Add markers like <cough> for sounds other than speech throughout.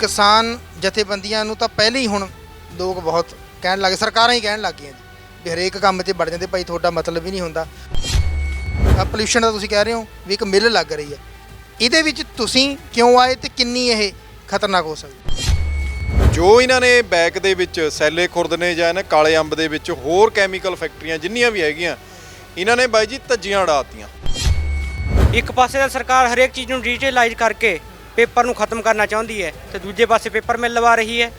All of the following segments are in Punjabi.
ਕਿਸਾਨ ਜਥੇਬੰਦੀਆਂ ਨੂੰ ਤਾਂ ਪਹਿਲੇ ਹੀ ਹੁਣ ਲੋਕ ਬਹੁਤ ਕਹਿਣ ਲੱਗੇ ਸਰਕਾਰਾਂ ਹੀ ਕਹਿਣ ਲੱਗ ਗਈਆਂ ਜੀ ਵੀ ਹਰੇਕ ਕੰਮ 'ਤੇ ਵੜ ਜਾਂਦੇ ਭਾਈ ਤੁਹਾਡਾ ਮਤਲਬ ਹੀ ਨਹੀਂ ਹੁੰਦਾ। ਆ ਪੋਲਿਊਸ਼ਨ ਦਾ ਤੁਸੀਂ ਕਹਿ ਰਹੇ ਹੋ ਵੀ ਇੱਕ ਮਿਲ ਲੱਗ ਰਹੀ ਹੈ। ਇਹਦੇ ਵਿੱਚ ਤੁਸੀਂ ਕਿਉਂ ਆਏ ਤੇ ਕਿੰਨੀ ਇਹ ਖਤਰਨਾਕ ਹੋ ਸਕਦੀ? ਜੋ ਇਹਨਾਂ ਨੇ ਬੈਕ ਦੇ ਵਿੱਚ ਸੈਲੇ ਖੁਰਦ ਨੇ ਜਾਂ ਇਹਨਾਂ ਕਾਲੇ ਅੰਬ ਦੇ ਵਿੱਚ ਹੋਰ ਕੈਮੀਕਲ ਫੈਕਟਰੀਆਂ ਜਿੰਨੀਆਂ ਵੀ ਹੈਗੀਆਂ ਇਹਨਾਂ ਨੇ ਬਾਈ ਜੀ ਧੱਜੀਆਂ ਉਡਾਤੀਆਂ ਇੱਕ ਪਾਸੇ ਤਾਂ ਸਰਕਾਰ ਹਰੇਕ ਚੀਜ਼ ਨੂੰ ਡਿਜੀਟਲਾਈਜ਼ ਕਰਕੇ ਪੇਪਰ ਨੂੰ ਖਤਮ ਕਰਨਾ ਚਾਹੁੰਦੀ ਹੈ ਤੇ ਦੂਜੇ ਪਾਸੇ ਪੇਪਰ ਮਿਲ ਲਵਾ ਰਹੀ ਹੈ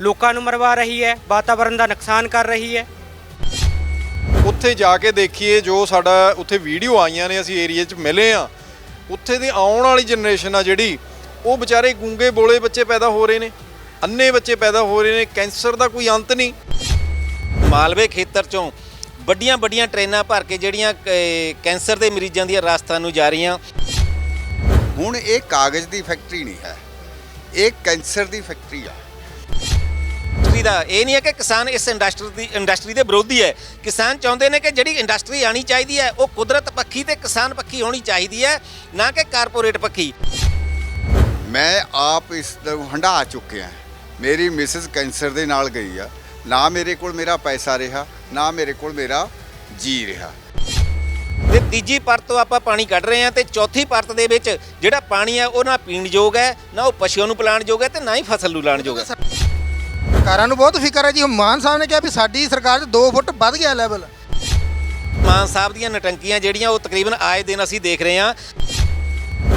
ਲੋਕਾਂ ਨੂੰ ਮਰਵਾ ਰਹੀ ਹੈ ਵਾਤਾਵਰਣ ਦਾ ਨੁਕਸਾਨ ਕਰ ਰਹੀ ਹੈ। ਉੱਥੇ ਜਾ ਕੇ ਦੇਖੀਏ ਜੋ ਸਾਡਾ ਉੱਥੇ ਵੀਡੀਓ ਆਈਆਂ ਨੇ ਅਸੀਂ ਏਰੀਆ 'ਚ ਮਿਲੇ ਆ ਉੱਥੇ ਦੀ ਆਉਣ ਵਾਲੀ ਜਨਰੇਸ਼ਨ ਆ ਜਿਹੜੀ ਉਹ ਵਿਚਾਰੇ ਗੂੰਗੇ ਬੋਲੇ ਬੱਚੇ ਪੈਦਾ ਹੋ ਰਹੇ ਨੇ ਅੰਨੇ ਬੱਚੇ ਪੈਦਾ ਹੋ ਰਹੇ ਨੇ ਕੈਂਸਰ ਦਾ ਕੋਈ ਅੰਤ ਨਹੀਂ। ਮਾਲਵੇ ਖੇਤਰ ਚੋਂ ਵੱਡੀਆਂ ਵੱਡੀਆਂ ਟ੍ਰੇਨਾਂ ਭਰ ਕੇ ਜਿਹੜੀਆਂ ਕੈਂਸਰ ਦੇ ਮਰੀਜ਼ਾਂ ਦੀਆਂ ਰਾਜਸਥਾਨ ਨੂੰ ਜਾ ਰਹੀਆਂ। ਹੁਣ ਇਹ ਕਾਗਜ਼ ਦੀ ਫੈਕਟਰੀ ਨਹੀਂ ਹੈ ਇਹ ਕੈਂਸਰ ਦੀ ਫੈਕਟਰੀ ਆ। ਇੰਡਸਟਰੀ ਦਾ ਇਹ ਨਹੀਂ ਹੈ ਕਿ ਕਿਸਾਨ ਇਸ ਇੰਡਸਟਰੀ ਦੀ ਇੰਡਸਟਰੀ ਦੇ ਵਿਰੋਧੀ ਹੈ। ਕਿਸਾਨ ਚਾਹੁੰਦੇ ਨੇ ਕਿ ਜਿਹੜੀ ਇੰਡਸਟਰੀ ਆਣੀ ਚਾਹੀਦੀ ਹੈ ਉਹ ਕੁਦਰਤ ਪੱਖੀ ਤੇ ਕਿਸਾਨ ਪੱਖੀ ਹੋਣੀ ਚਾਹੀਦੀ ਹੈ ਨਾ ਕਿ ਕਾਰਪੋਰੇਟ ਪੱਖੀ। ਮੈਂ ਆਪ ਇਸ ਨੂੰ ਹੰਢਾ ਚੁੱਕਿਆ ਮੇਰੀ ਮਿਸਿਸ ਕੈਂਸਰ ਦੇ ਨਾਲ ਗਈ ਆ। ਨਾ ਮੇਰੇ ਕੋਲ ਮੇਰਾ ਪੈਸਾ ਰਿਹਾ ਨਾ ਮੇਰੇ ਕੋਲ ਮੇਰਾ ਜੀ ਰਿਹਾ। ਤੇ ਤੀਜੀ ਪਰਤ ਤੋਂ ਆਪਾਂ ਪਾਣੀ ਕੱਢ ਰਹੇ ਹਾਂ ਤੇ ਚੌਥੀ ਪਰਤ ਦੇ ਵਿੱਚ ਜਿਹੜਾ ਪਾਣੀ ਹੈ ਉਹ ਨਾ ਪੀਣ ਯੋਗ ਹੈ ਨਾ ਉਹ ਪਸ਼ੂਆਂ ਨੂੰ ਪਿਲਾਉਣ ਯੋਗ ਹੈ ਤੇ ਨਾ ਹੀ ਫਸਲ ਨੂੰ ਲਾਉਣ ਯੋਗ ਹੈ। ਸਰਕਾਰਾਂ ਨੂੰ ਬਹੁਤ ਫਿਕਰ ਹੈ ਜੀ ਮਾਨ ਸਾਹਿਬ ਨੇ ਕਿਹਾ ਵੀ ਸਾਡੀ ਸਰਕਾਰ 'ਚ 2 ਫੁੱਟ ਵੱਧ ਗਿਆ ਲੈਵਲ ਮਾਨ ਸਾਹਿਬ ਦੀਆਂ ਨਟੰਕੀਆਂ ਜਿਹੜੀਆਂ ਉਹ ਤਕਰੀਬਨ ਆਏ ਦਿਨ ਅਸੀਂ ਦੇਖ ਰਹੇ ਹਾਂ।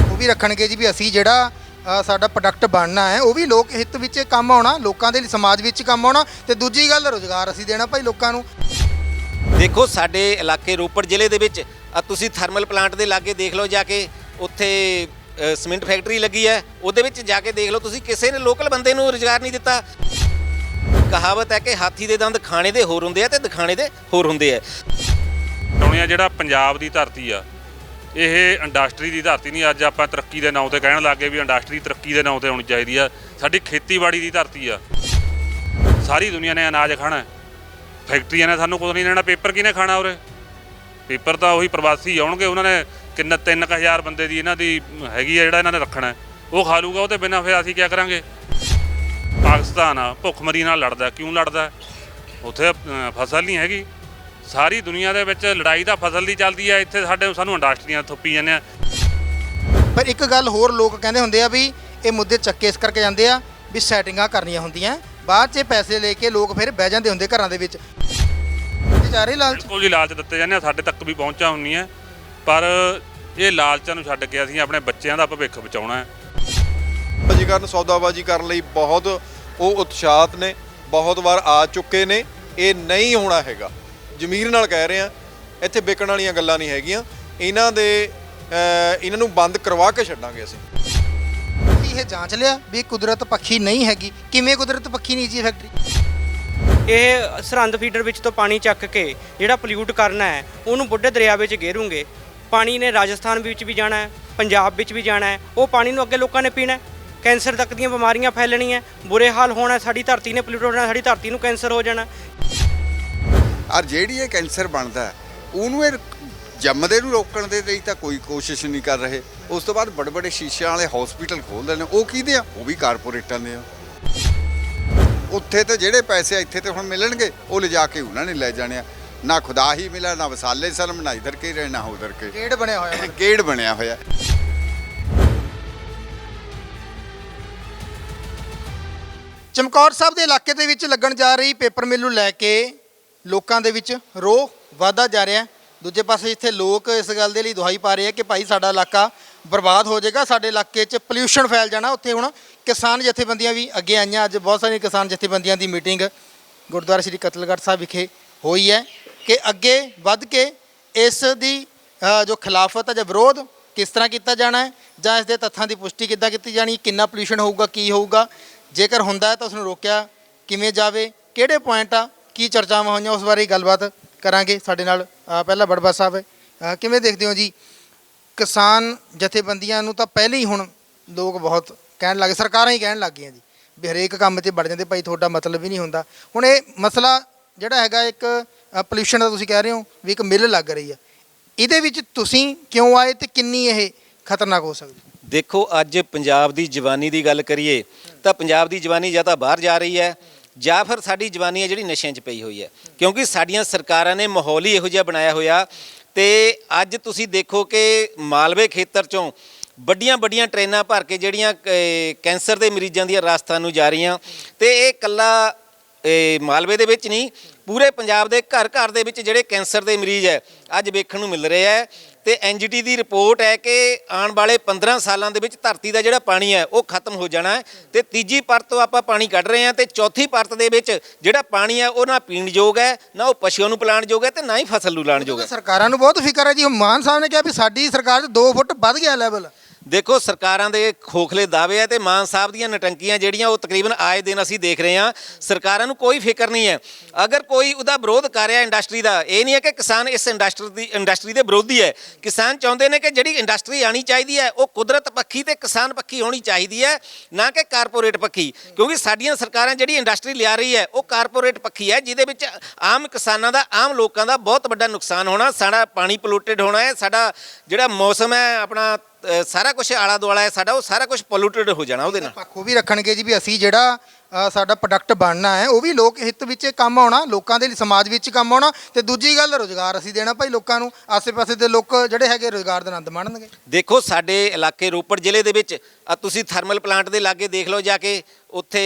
ਉਹ ਵੀ ਰੱਖਣਗੇ ਜੀ ਵੀ ਅਸੀਂ ਜਿਹੜਾ ਅ, ਸਾਡਾ ਪ੍ਰੋਡਕਟ ਬਣਨਾ ਹੈ ਉਹ ਵੀ ਲੋਕ ਹਿੱਤ ਵਿੱਚ ਕੰਮ ਆਉਣਾ ਲੋਕਾਂ ਦੇ ਲਈ ਸਮਾਜ ਵਿੱਚ ਕੰਮ ਆਉਣਾ ਤੇ ਦੂਜੀ ਗੱਲ ਰੋਜ਼ਗਾਰ ਅਸੀਂ ਦੇਣਾ ਭਾਈ ਲੋਕਾਂ ਨੂੰ। ਦੇਖੋ ਸਾਡੇ ਇਲਾਕੇ ਰੋਪੜ ਜ਼ਿਲ੍ਹੇ ਦੇ ਵਿੱਚ ਆ ਤੁਸੀਂ ਥਰਮਲ ਪਲਾਂਟ ਦੇ ਲਾਗੇ ਦੇਖ ਲਓ ਜਾ ਕੇ ਉੱਥੇ ਅ, ਸੀਮਿੰਟ ਫੈਕਟਰੀ ਲੱਗੀ ਹੈ। ਉਹਦੇ ਵਿੱਚ ਜਾ ਕੇ ਦੇਖ ਲਓ ਤੁਸੀਂ ਕਿਸੇ ਨੇ ਲੋਕਲ ਬੰਦੇ ਨੂੰ ਰੁਜ਼ਗਾਰ ਨਹੀਂ ਦਿੱਤਾ। ਕਹਾਵਤ ਹੈ ਕਿ ਹਾਥੀ ਦੇ ਦੰਦ ਖਾਣੇ ਦੇ ਹੋਰ ਹੁੰਦੇ ਆ ਤੇ ਦਿਖਾਣੇ ਦੇ ਹੋਰ ਹੁੰਦੇ ਆ। ਚਾਹੁੰਦੇ ਜਿਹੜਾ ਪੰਜਾਬ ਦੀ ਧਰਤੀ ਆ ਇਹ ਇੰਡਸਟਰੀ ਦੀ ਧਰਤੀ ਨਹੀਂ ਅੱਜ ਆਪਾਂ ਤਰੱਕੀ ਦੇ ਨਾਂ ਤੇ ਕਹਿਣ ਲੱਗੇ ਵੀ ਇੰਡਸਟਰੀ ਤਰੱਕੀ ਦੇ ਨਾਂ ਤੇ ਹੋਣੀ ਚਾਹੀਦੀ ਆ। ਸਾਡੀ ਖੇਤੀਬਾੜੀ ਦੀ ਧਰਤੀ ਆ। ਸਾਰੀ ਦੁਨੀਆ ਨੇ ਅਨਾਜ ਖਾਣਾ ਹੈ। ਫੈਕਟਰੀਆਂ ਨੇ ਸਾਨੂੰ ਕੁਝ ਨਹੀਂ ਦੇਣਾ ਪੇਪਰ ਕਿਹਨੇ ਖਾਣਾ ਉਰੇ? ਪੇਪਰ ਤਾਂ ਉਹੀ ਪ੍ਰਵਾਸੀ ਆਉਣਗੇ ਉਹਨਾਂ ਨੇ ਕਿੰਨਾ 3000 ਬੰਦੇ ਦੀ ਇਹਨਾਂ ਦੀ ਹੈਗੀ ਆ ਜਿਹੜਾ ਇਹਨਾਂ ਨੇ ਰੱਖਣਾ ਹੈ। ਉਹ ਖਾ ਲੂਗਾ ਉਹ ਤੇ ਬਿਨਾਂ ਫਿਰ ਅਸੀਂ ਕੀ ਕਰਾਂਗੇ? ਪਾਕਿਸਤਾਨ ਆ ਭੁੱਖਮਰੀ ਨਾਲ ਲੜਦਾ ਕਿਉਂ ਲੜਦਾ ਉੱਥੇ ਅ, ਫਸਲ ਨਹੀਂ ਹੈਗੀ। ਸਾਰੀ ਦੁਨੀਆ ਦੇ ਵਿੱਚ ਲੜਾਈ ਤਾਂ ਫਸਲ ਦੀ ਚੱਲਦੀ ਆ ਇੱਥੇ ਸਾਡੇ ਸਾਨੂੰ ਇੰਡਸਟਰੀਆਂ ਥੁੱਪੀ ਜਾਂਦੇ ਆ। ਪਰ ਇੱਕ ਗੱਲ ਹੋਰ ਲੋਕ ਕਹਿੰਦੇ ਹੁੰਦੇ ਆ ਵੀ ਇਹ ਮੁੱਦੇ ਚੱਕੇ ਇਸ ਕਰਕੇ ਜਾਂਦੇ ਆ ਵੀ ਸੈਟਿੰਗਾਂ ਕਰਨੀਆਂ ਹੁੰਦੀਆਂ। ਬਾਅਦ 'ਚ ਪੈਸੇ ਲੈ ਕੇ ਲੋਕ ਫਿਰ ਬਹਿ ਜਾਂਦੇ ਹੁੰਦੇ ਘਰਾਂ ਦੇ ਵਿੱਚ। ਵਿਚਾਰੇ ਲਾਲਚ? ਬਿਲਕੁਲ ਜੀ ਲਾਲਚ ਦਿੱਤੇ ਜਾਂਦੇ ਆ ਸਾਡੇ ਤੱਕ ਵੀ ਪਹੁੰਚਾ ਹੁੰਨੀ ਹੈ ਪਰ ਇਹ ਲਾਲਚਾਂ ਨੂੰ ਛੱਡ ਕੇ ਅਸੀਂ ਆਪਣੇ ਬੱਚਿਆਂ ਦਾ ਭਵਿੱਖ ਬਚਾਉਣਾ ਹੈ। ਬਾਜੀ ਕਰਨ ਸੌਦਾਬਾਜੀ ਕਰਨ ਲਈ ਬਹੁਤ ਉਹ ਉਤਸ਼ਾਹਤ ਨੇ ਬਹੁਤ ਵਾਰ ਆ ਚੁੱਕੇ ਨੇ ਇਹ ਨਹੀਂ ਹੋਣਾ ਹੈਗਾ। ਜ਼ਮੀਰ ਨਾਲ ਕਹਿ ਰਹੇ ਆ ਇੱਥੇ ਵਿਕਣ ਵਾਲੀਆਂ ਗੱਲਾਂ ਨਹੀਂ ਹੈਗੀਆਂ। ਇਹਨਾਂ ਦੇ ਅਹ, ਇਹਨਾਂ ਨੂੰ ਬੰਦ ਕਰਵਾ ਕੇ ਛੱਡਾਂਗੇ ਅਸੀਂ। ਇਹ ਜਾਂਚ ਲਿਆ ਵੀ ਕੁਦਰਤ ਪੱਖੀ ਨਹੀਂ ਹੈਗੀ। ਕਿਵੇਂ ਕੁਦਰਤ ਪੱਖੀ ਨਹੀਂ ਜੀ ਫੈਕਟਰੀ ਇਹ ਸਰਹੰਦ ਫੀਡਰ ਵਿੱਚ ਤੋਂ ਪਾਣੀ ਚੱਕ ਕੇ ਜਿਹੜਾ ਪੋਲਿਊਟ ਕਰਨਾ ਹੈ ਉਹਨੂੰ ਬੁੱਢੇ ਦਰਿਆ ਵਿੱਚ ਗੇਰੂਗੇ। ਪਾਣੀ ਨੇ ਰਾਜਸਥਾਨ ਵਿੱਚ ਵੀ ਜਾਣਾ ਹੈ ਪੰਜਾਬ ਵਿੱਚ ਵੀ ਜਾਣਾ ਹੈ। ਉਹ ਪਾਣੀ ਨੂੰ ਅੱਗੇ ਲੋਕਾਂ ਨੇ ਪੀਣਾ ਹੈ। ਕੈਂਸਰ ਤੱਕ ਦੀਆਂ ਬਿਮਾਰੀਆਂ ਫੈਲਣੀਆਂ ਬੁਰੇ ਹਾਲ ਹੋਣਾ ਸਾਡੀ ਧਰਤੀ ਨੇ ਪੋਲਿਊਟ ਹੋਣਾ ਸਾਡੀ ਧਰਤੀ ਨੂੰ ਕੈਂਸਰ ਹੋ ਜਾਣਾ ਔਰ ਜਿਹੜੀ ਇਹ ਕੈਂਸਰ ਬਣਦਾ ਉਹਨੂੰ ਇਹ ਜੰਮਦੇ ਨੂੰ ਰੋਕਣ ਦੇ ਲਈ ਤਾਂ ਕੋਈ ਕੋਸ਼ਿਸ਼ ਨਹੀਂ ਕਰ ਰਹੇ। ਉਸ ਤੋਂ ਬਾਅਦ ਬੜੇ ਬੜੇ ਸ਼ੀਸ਼ਿਆਂ ਵਾਲੇ ਹਸਪੀਟਲ ਖੋਲਦੇ ਨੇ। ਉਹ ਕਿਹਦੇ ਆ? ਉਹ ਵੀ ਕਾਰਪੋਰੇਟਾਂ ਦੇ ਆ। ਉੱਥੇ ਤੇ ਜਿਹੜੇ ਪੈਸੇ ਇੱਥੇ ਤੇ ਹੁਣ ਮਿਲਣਗੇ। ਉਹ ਲਿਜਾ ਕੇ ਉਹਨਾਂ ਨੇ ਲੈ ਜਾਣੇ ਆ। ਨਾ ਖੁਦਾ ਹੀ ਮਿਲਾ ਨਾ ਵਸਾਲੇ ਸਲਮ ਨਾ ਇਧਰ ਕੇ ਰਹੇ ਨਾ ਉਧਰ ਕੇ। ਗੇੜ ਬਣਿਆ ਹੋਇਆ। ਗੇੜ ਬਣਿਆ ਹੋਇਆ। ਚਮਕੌਰ ਸਾਹਿਬ ਦੇ ਇਲਾਕੇ ਦੇ ਵਿੱਚ ਲੱਗਣ ਜਾ ਰਹੀ ਪੇਪਰ ਮਿਲ ਨੂੰ ਲੈ ਕੇ ਲੋਕਾਂ ਦੇ ਵਿੱਚ ਰੋਹ ਵਾਧਾ ਜਾ ਰਿਹਾ। ਹੈ। ਦੂਜੇ ਪਾਸੇ ਇੱਥੇ ਲੋਕ ਇਸ ਗੱਲ ਦੇ ਲਈ ਦੁਹਾਈ ਪਾ ਰਹੇ ਆ ਕਿ ਭਾਈ ਸਾਡਾ ਇਲਾਕਾ ਬਰਬਾਦ ਹੋ ਜਾਏਗਾ, ਸਾਡੇ ਇਲਾਕੇ 'ਚ ਪੋਲਿਊਸ਼ਨ ਫੈਲ ਜਾਣਾ। ਉੱਥੇ ਹੁਣ ਕਿਸਾਨ ਜਥੇਬੰਦੀਆਂ ਵੀ ਅੱਗੇ ਆਈਆਂ। ਅੱਜ ਬਹੁਤ ਸਾਰੀਆਂ ਕਿਸਾਨ ਜਥੇਬੰਦੀਆਂ ਦੀ ਮੀਟਿੰਗ ਗੁਰਦੁਆਰਾ ਸ੍ਰੀ ਕਤਲਗੜ੍ਹ ਸਾਹਿਬ ਵਿਖੇ ਹੋਈ ਹੈ ਕਿ ਅੱਗੇ ਵੱਧ ਕੇ ਇਸ ਦੀ ਜੋ ਖਿਲਾਫਤ ਹੈ ਜਾਂ ਵਿਰੋਧ ਕਿਸ ਤਰ੍ਹਾਂ ਕੀਤਾ ਜਾਣਾ ਹੈ ਜਾਂ ਇਸ ਦੇ ਤੱਥਾਂ ਦੀ ਪੁਸ਼ਟੀ ਕਿੱਦਾਂ ਕੀਤੀ ਜਾਣੀ, ਕਿੰਨਾ ਪੋਲਿਊਸ਼ਨ ਹੋਊਗਾ, ਕੀ ਹੋਊਗਾ, ਜੇਕਰ ਹੁੰਦਾ ਹੈ ਤਾਂ ਉਸ ਨੂੰ ਰੋਕਿਆ ਕਿਵੇਂ ਜਾਵੇ, ਕਿਹੜੇ ਪੁਆਇੰਟ ਆ, ਕੀ ਚਰਚਾਵਾਂ ਹੋਈਆਂ, ਉਸ ਬਾਰੇ ਗੱਲਬਾਤ ਕਰਾਂਗੇ ਸਾਡੇ ਨਾਲ। ਅ, ਪਹਿਲਾਂ ਬੜਬਾ ਸਾਹਿਬ ਅ, ਕਿਵੇਂ ਦੇਖਦੇ ਹੋ ਜੀ? ਕਿਸਾਨ ਜਥੇਬੰਦੀਆਂ ਨੂੰ ਤਾਂ ਪਹਿਲੇ ਹੀ ਹੁਣ ਲੋਕ ਬਹੁਤ ਕਹਿਣ ਲੱਗੇ ਸਰਕਾਰਾਂ ਹੀ ਕਹਿਣ ਲੱਗ ਗਈਆਂ ਜੀ ਵੀ ਹਰੇਕ ਕੰਮ 'ਤੇ ਵੜ ਜਾਂਦੇ ਭਾਈ ਤੁਹਾਡਾ ਮਤਲਬ ਹੀ ਨਹੀਂ ਹੁੰਦਾ। ਹੁਣ ਇਹ ਮਸਲਾ ਜਿਹੜਾ ਹੈਗਾ ਇੱਕ ਪੋਲਿਊਸ਼ਨ ਦਾ ਤੁਸੀਂ ਕਹਿ ਰਹੇ ਹੋ ਵੀ ਇੱਕ ਮਿਲ ਲੱਗ ਰਹੀ ਆ। ਇਹਦੇ ਵਿੱਚ ਤੁਸੀਂ ਕਿਉਂ ਆਏ ਤੇ ਕਿੰਨੀ ਇਹ ਖਤਰਨਾਕ ਹੋ ਸਕਦੀ? ਦੇਖੋ ਅੱਜ ਪੰਜਾਬ ਦੀ ਜਵਾਨੀ ਦੀ ਗੱਲ ਕਰੀਏ ਤਾਂ ਪੰਜਾਬ ਦੀ ਜਵਾਨੀ ਜਾਂ ਤਾਂ ਬਾਹਰ ਜਾ ਰਹੀ ਹੈ। ਜਾਂ ਫਿਰ ਸਾਡੀ ਜਵਾਨੀ ਹੈ ਜਿਹੜੀ ਨਸ਼ਿਆਂ 'ਚ ਪਈ ਹੋਈ ਹੈ। ਕਿਉਂਕਿ ਸਾਡੀਆਂ ਸਰਕਾਰਾਂ ਨੇ ਮਾਹੌਲ ਹੀ ਇਹੋ ਜਿਹਾ ਬਣਾਇਆ ਹੋਇਆ ਤੇ ਅੱਜ ਤੁਸੀਂ ਦੇਖੋ ਕਿ ਮਾਲਵੇ ਖੇਤਰ 'ਚੋਂ ਵੱਡੀਆਂ ਵੱਡੀਆਂ ਟ੍ਰੇਨਾਂ ਭਰ ਕੇ ਜਿਹੜੀਆਂ ਕੈਂਸਰ ਦੇ ਮਰੀਜ਼ਾਂ ਦੀਆਂ ਰਾਜਸਥਾਨ ਨੂੰ ਜਾ ਰਹੀਆਂ ਤੇ ਇਹ ਕੱਲਾ ਮਾਲਵੇ ਦੇ ਵਿੱਚ ਨਹੀਂ, ਪੂਰੇ ਪੰਜਾਬ ਦੇ ਘਰ ਘਰ ਦੇ ਵਿੱਚ ਜਿਹੜੇ ਕੈਂਸਰ ਦੇ ਮਰੀਜ਼ ਹੈ, ਅੱਜ ਵੇਖਣ ਨੂੰ ਮਿਲ ਰਹੇ ਹੈ। ਤੇ ਐਨਜੀਟੀ ਦੀ ਰਿਪੋਰਟ ਹੈ ਕਿ ਆਉਣ ਵਾਲੇ 15 ਸਾਲਾਂ ਦੇ ਵਿੱਚ ਧਰਤੀ ਦਾ ਜਿਹੜਾ ਪਾਣੀ ਹੈ, ਉਹ ਖਤਮ ਹੋ ਜਾਣਾ ਹੈ ਤੇ ਤੀਜੀ ਪਰਤ ਤੋਂ ਆਪਾਂ ਪਾਣੀ ਕੱਢ ਰਹੇ ਹਾਂ ਤੇ ਚੌਥੀ ਪਰਤ ਦੇ ਵਿੱਚ ਜਿਹੜਾ ਪਾਣੀ ਹੈ, ਉਹ ਨਾ ਪੀਣ ਯੋਗ ਹੈ, ਨਾ ਉਹ ਪਸ਼ੂਆਂ ਨੂੰ ਪਿਲਾਉਣ ਯੋਗ ਹੈ ਤੇ ਨਾ ਹੀ ਫਸਲ ਨੂੰ ਲਾਉਣ ਯੋਗ ਹੈ। ਸਰਕਾਰਾਂ ਨੂੰ ਬਹੁਤ ਫਿਕਰ ਹੈ ਜੀ। ਹੁਣ ਮਾਨ ਸਾਹਿਬ ਨੇ ਕਿਹਾ ਵੀ ਸਾਡੀ ਸਰਕਾਰ 'ਚ 2 ਫੁੱਟ ਵੱਧ ਗਿਆ ਲੈਵਲ ਦੇਖੋ, ਸਰਕਾਰਾਂ ਦੇ ਖੋਖਲੇ ਦਾਅਵੇ ਆ ਤੇ ਮਾਨ ਸਾਹਿਬ ਦੀਆਂ ਨਟੰਕੀਆਂ ਜਿਹੜੀਆਂ, ਉਹ ਤਕਰੀਬਨ ਆਏ ਦਿਨ ਅਸੀਂ ਦੇਖ ਰਹੇ ਹਾਂ। ਸਰਕਾਰਾਂ ਨੂੰ ਕੋਈ ਫਿਕਰ ਨਹੀਂ ਹੈ। ਅਗਰ ਕੋਈ ਉਹਦਾ ਵਿਰੋਧ ਕਰ ਰਿਹਾ ਇੰਡਸਟਰੀ ਦਾ, ਇਹ ਨਹੀਂ ਹੈ ਕਿ ਕਿਸਾਨ ਇਸ ਇੰਡਸਟਰੀ ਦੀ, ਇੰਡਸਟਰੀ ਦੇ ਵਿਰੋਧੀ ਹੈ। ਕਿਸਾਨ ਚਾਹੁੰਦੇ ਨੇ ਕਿ ਜਿਹੜੀ ਇੰਡਸਟਰੀ ਆਣੀ ਚਾਹੀਦੀ ਹੈ, ਉਹ ਕੁਦਰਤ ਪੱਖੀ ਤੇ ਕਿਸਾਨ ਪੱਖੀ ਹੋਣੀ ਚਾਹੀਦੀ ਹੈ, ਨਾ ਕਿ ਕਾਰਪੋਰੇਟ ਪੱਖੀ। ਕਿਉਂਕਿ ਸਾਡੀਆਂ ਸਰਕਾਰਾਂ ਜਿਹੜੀ ਇੰਡਸਟਰੀ ਲਿਆ ਰਹੀ ਹੈ, ਉਹ ਕਾਰਪੋਰੇਟ ਪੱਖੀ ਹੈ, ਜਿਹਦੇ ਵਿੱਚ ਆਮ ਕਿਸਾਨਾਂ ਦਾ, ਆਮ ਲੋਕਾਂ ਦਾ ਬਹੁਤ ਵੱਡਾ ਨੁਕਸਾਨ ਹੋਣਾ, ਸਾਡਾ ਪਾਣੀ ਪੋਲੂਟਡ ਹੋਣਾ ਹੈ, ਸਾਡਾ ਜਿਹੜਾ ਮੌਸਮ ਹੈ, ਆਪਣਾ ਅ, ਸਾਰਾ ਕੁਝ ਆਲਾ ਦੁਆਲਾ ਹੈ ਸਾਡਾ ਉਹ ਸਾਰਾ ਕੁਝ ਪੋਲੂਟਡ ਹੋ ਜਾਣਾ ਉਹਦੇ ਨਾਲ। ਪੱਖ ਉਹ ਵੀ ਰੱਖਣਗੇ ਜੀ ਵੀ ਅਸੀਂ ਜਿਹੜਾ ਅ, ਸਾਡਾ ਪ੍ਰੋਡਕਟ ਬਣਨਾ ਹੈ ਉਹ ਵੀ ਲੋਕ ਹਿੱਤ ਵਿੱਚ ਕੰਮ ਆਉਣਾ ਲੋਕਾਂ ਦੇ ਲਈ ਸਮਾਜ ਵਿੱਚ ਕੰਮ ਆਉਣਾ ਤੇ ਦੂਜੀ ਗੱਲ ਰੋਜ਼ਗਾਰ ਅਸੀਂ ਦੇਣਾ ਭਾਈ ਲੋਕਾਂ ਨੂੰ ਆਸੇ-ਪਾਸੇ ਦੇ ਲੋਕ ਜਿਹੜੇ ਹੈਗੇ ਰੋਜ਼ਗਾਰ ਦਾ ਆਨੰਦ ਮਾਣਨਗੇ। ਦੇਖੋ ਸਾਡੇ ਇਲਾਕੇ ਰੋਪੜ ਜ਼ਿਲ੍ਹੇ ਦੇ ਵਿੱਚ ਆ ਤੁਸੀਂ ਥਰਮਲ ਪਲਾਂਟ ਦੇ ਲਾਗੇ ਦੇਖ ਲਓ ਜਾ ਕੇ ਉੱਥੇ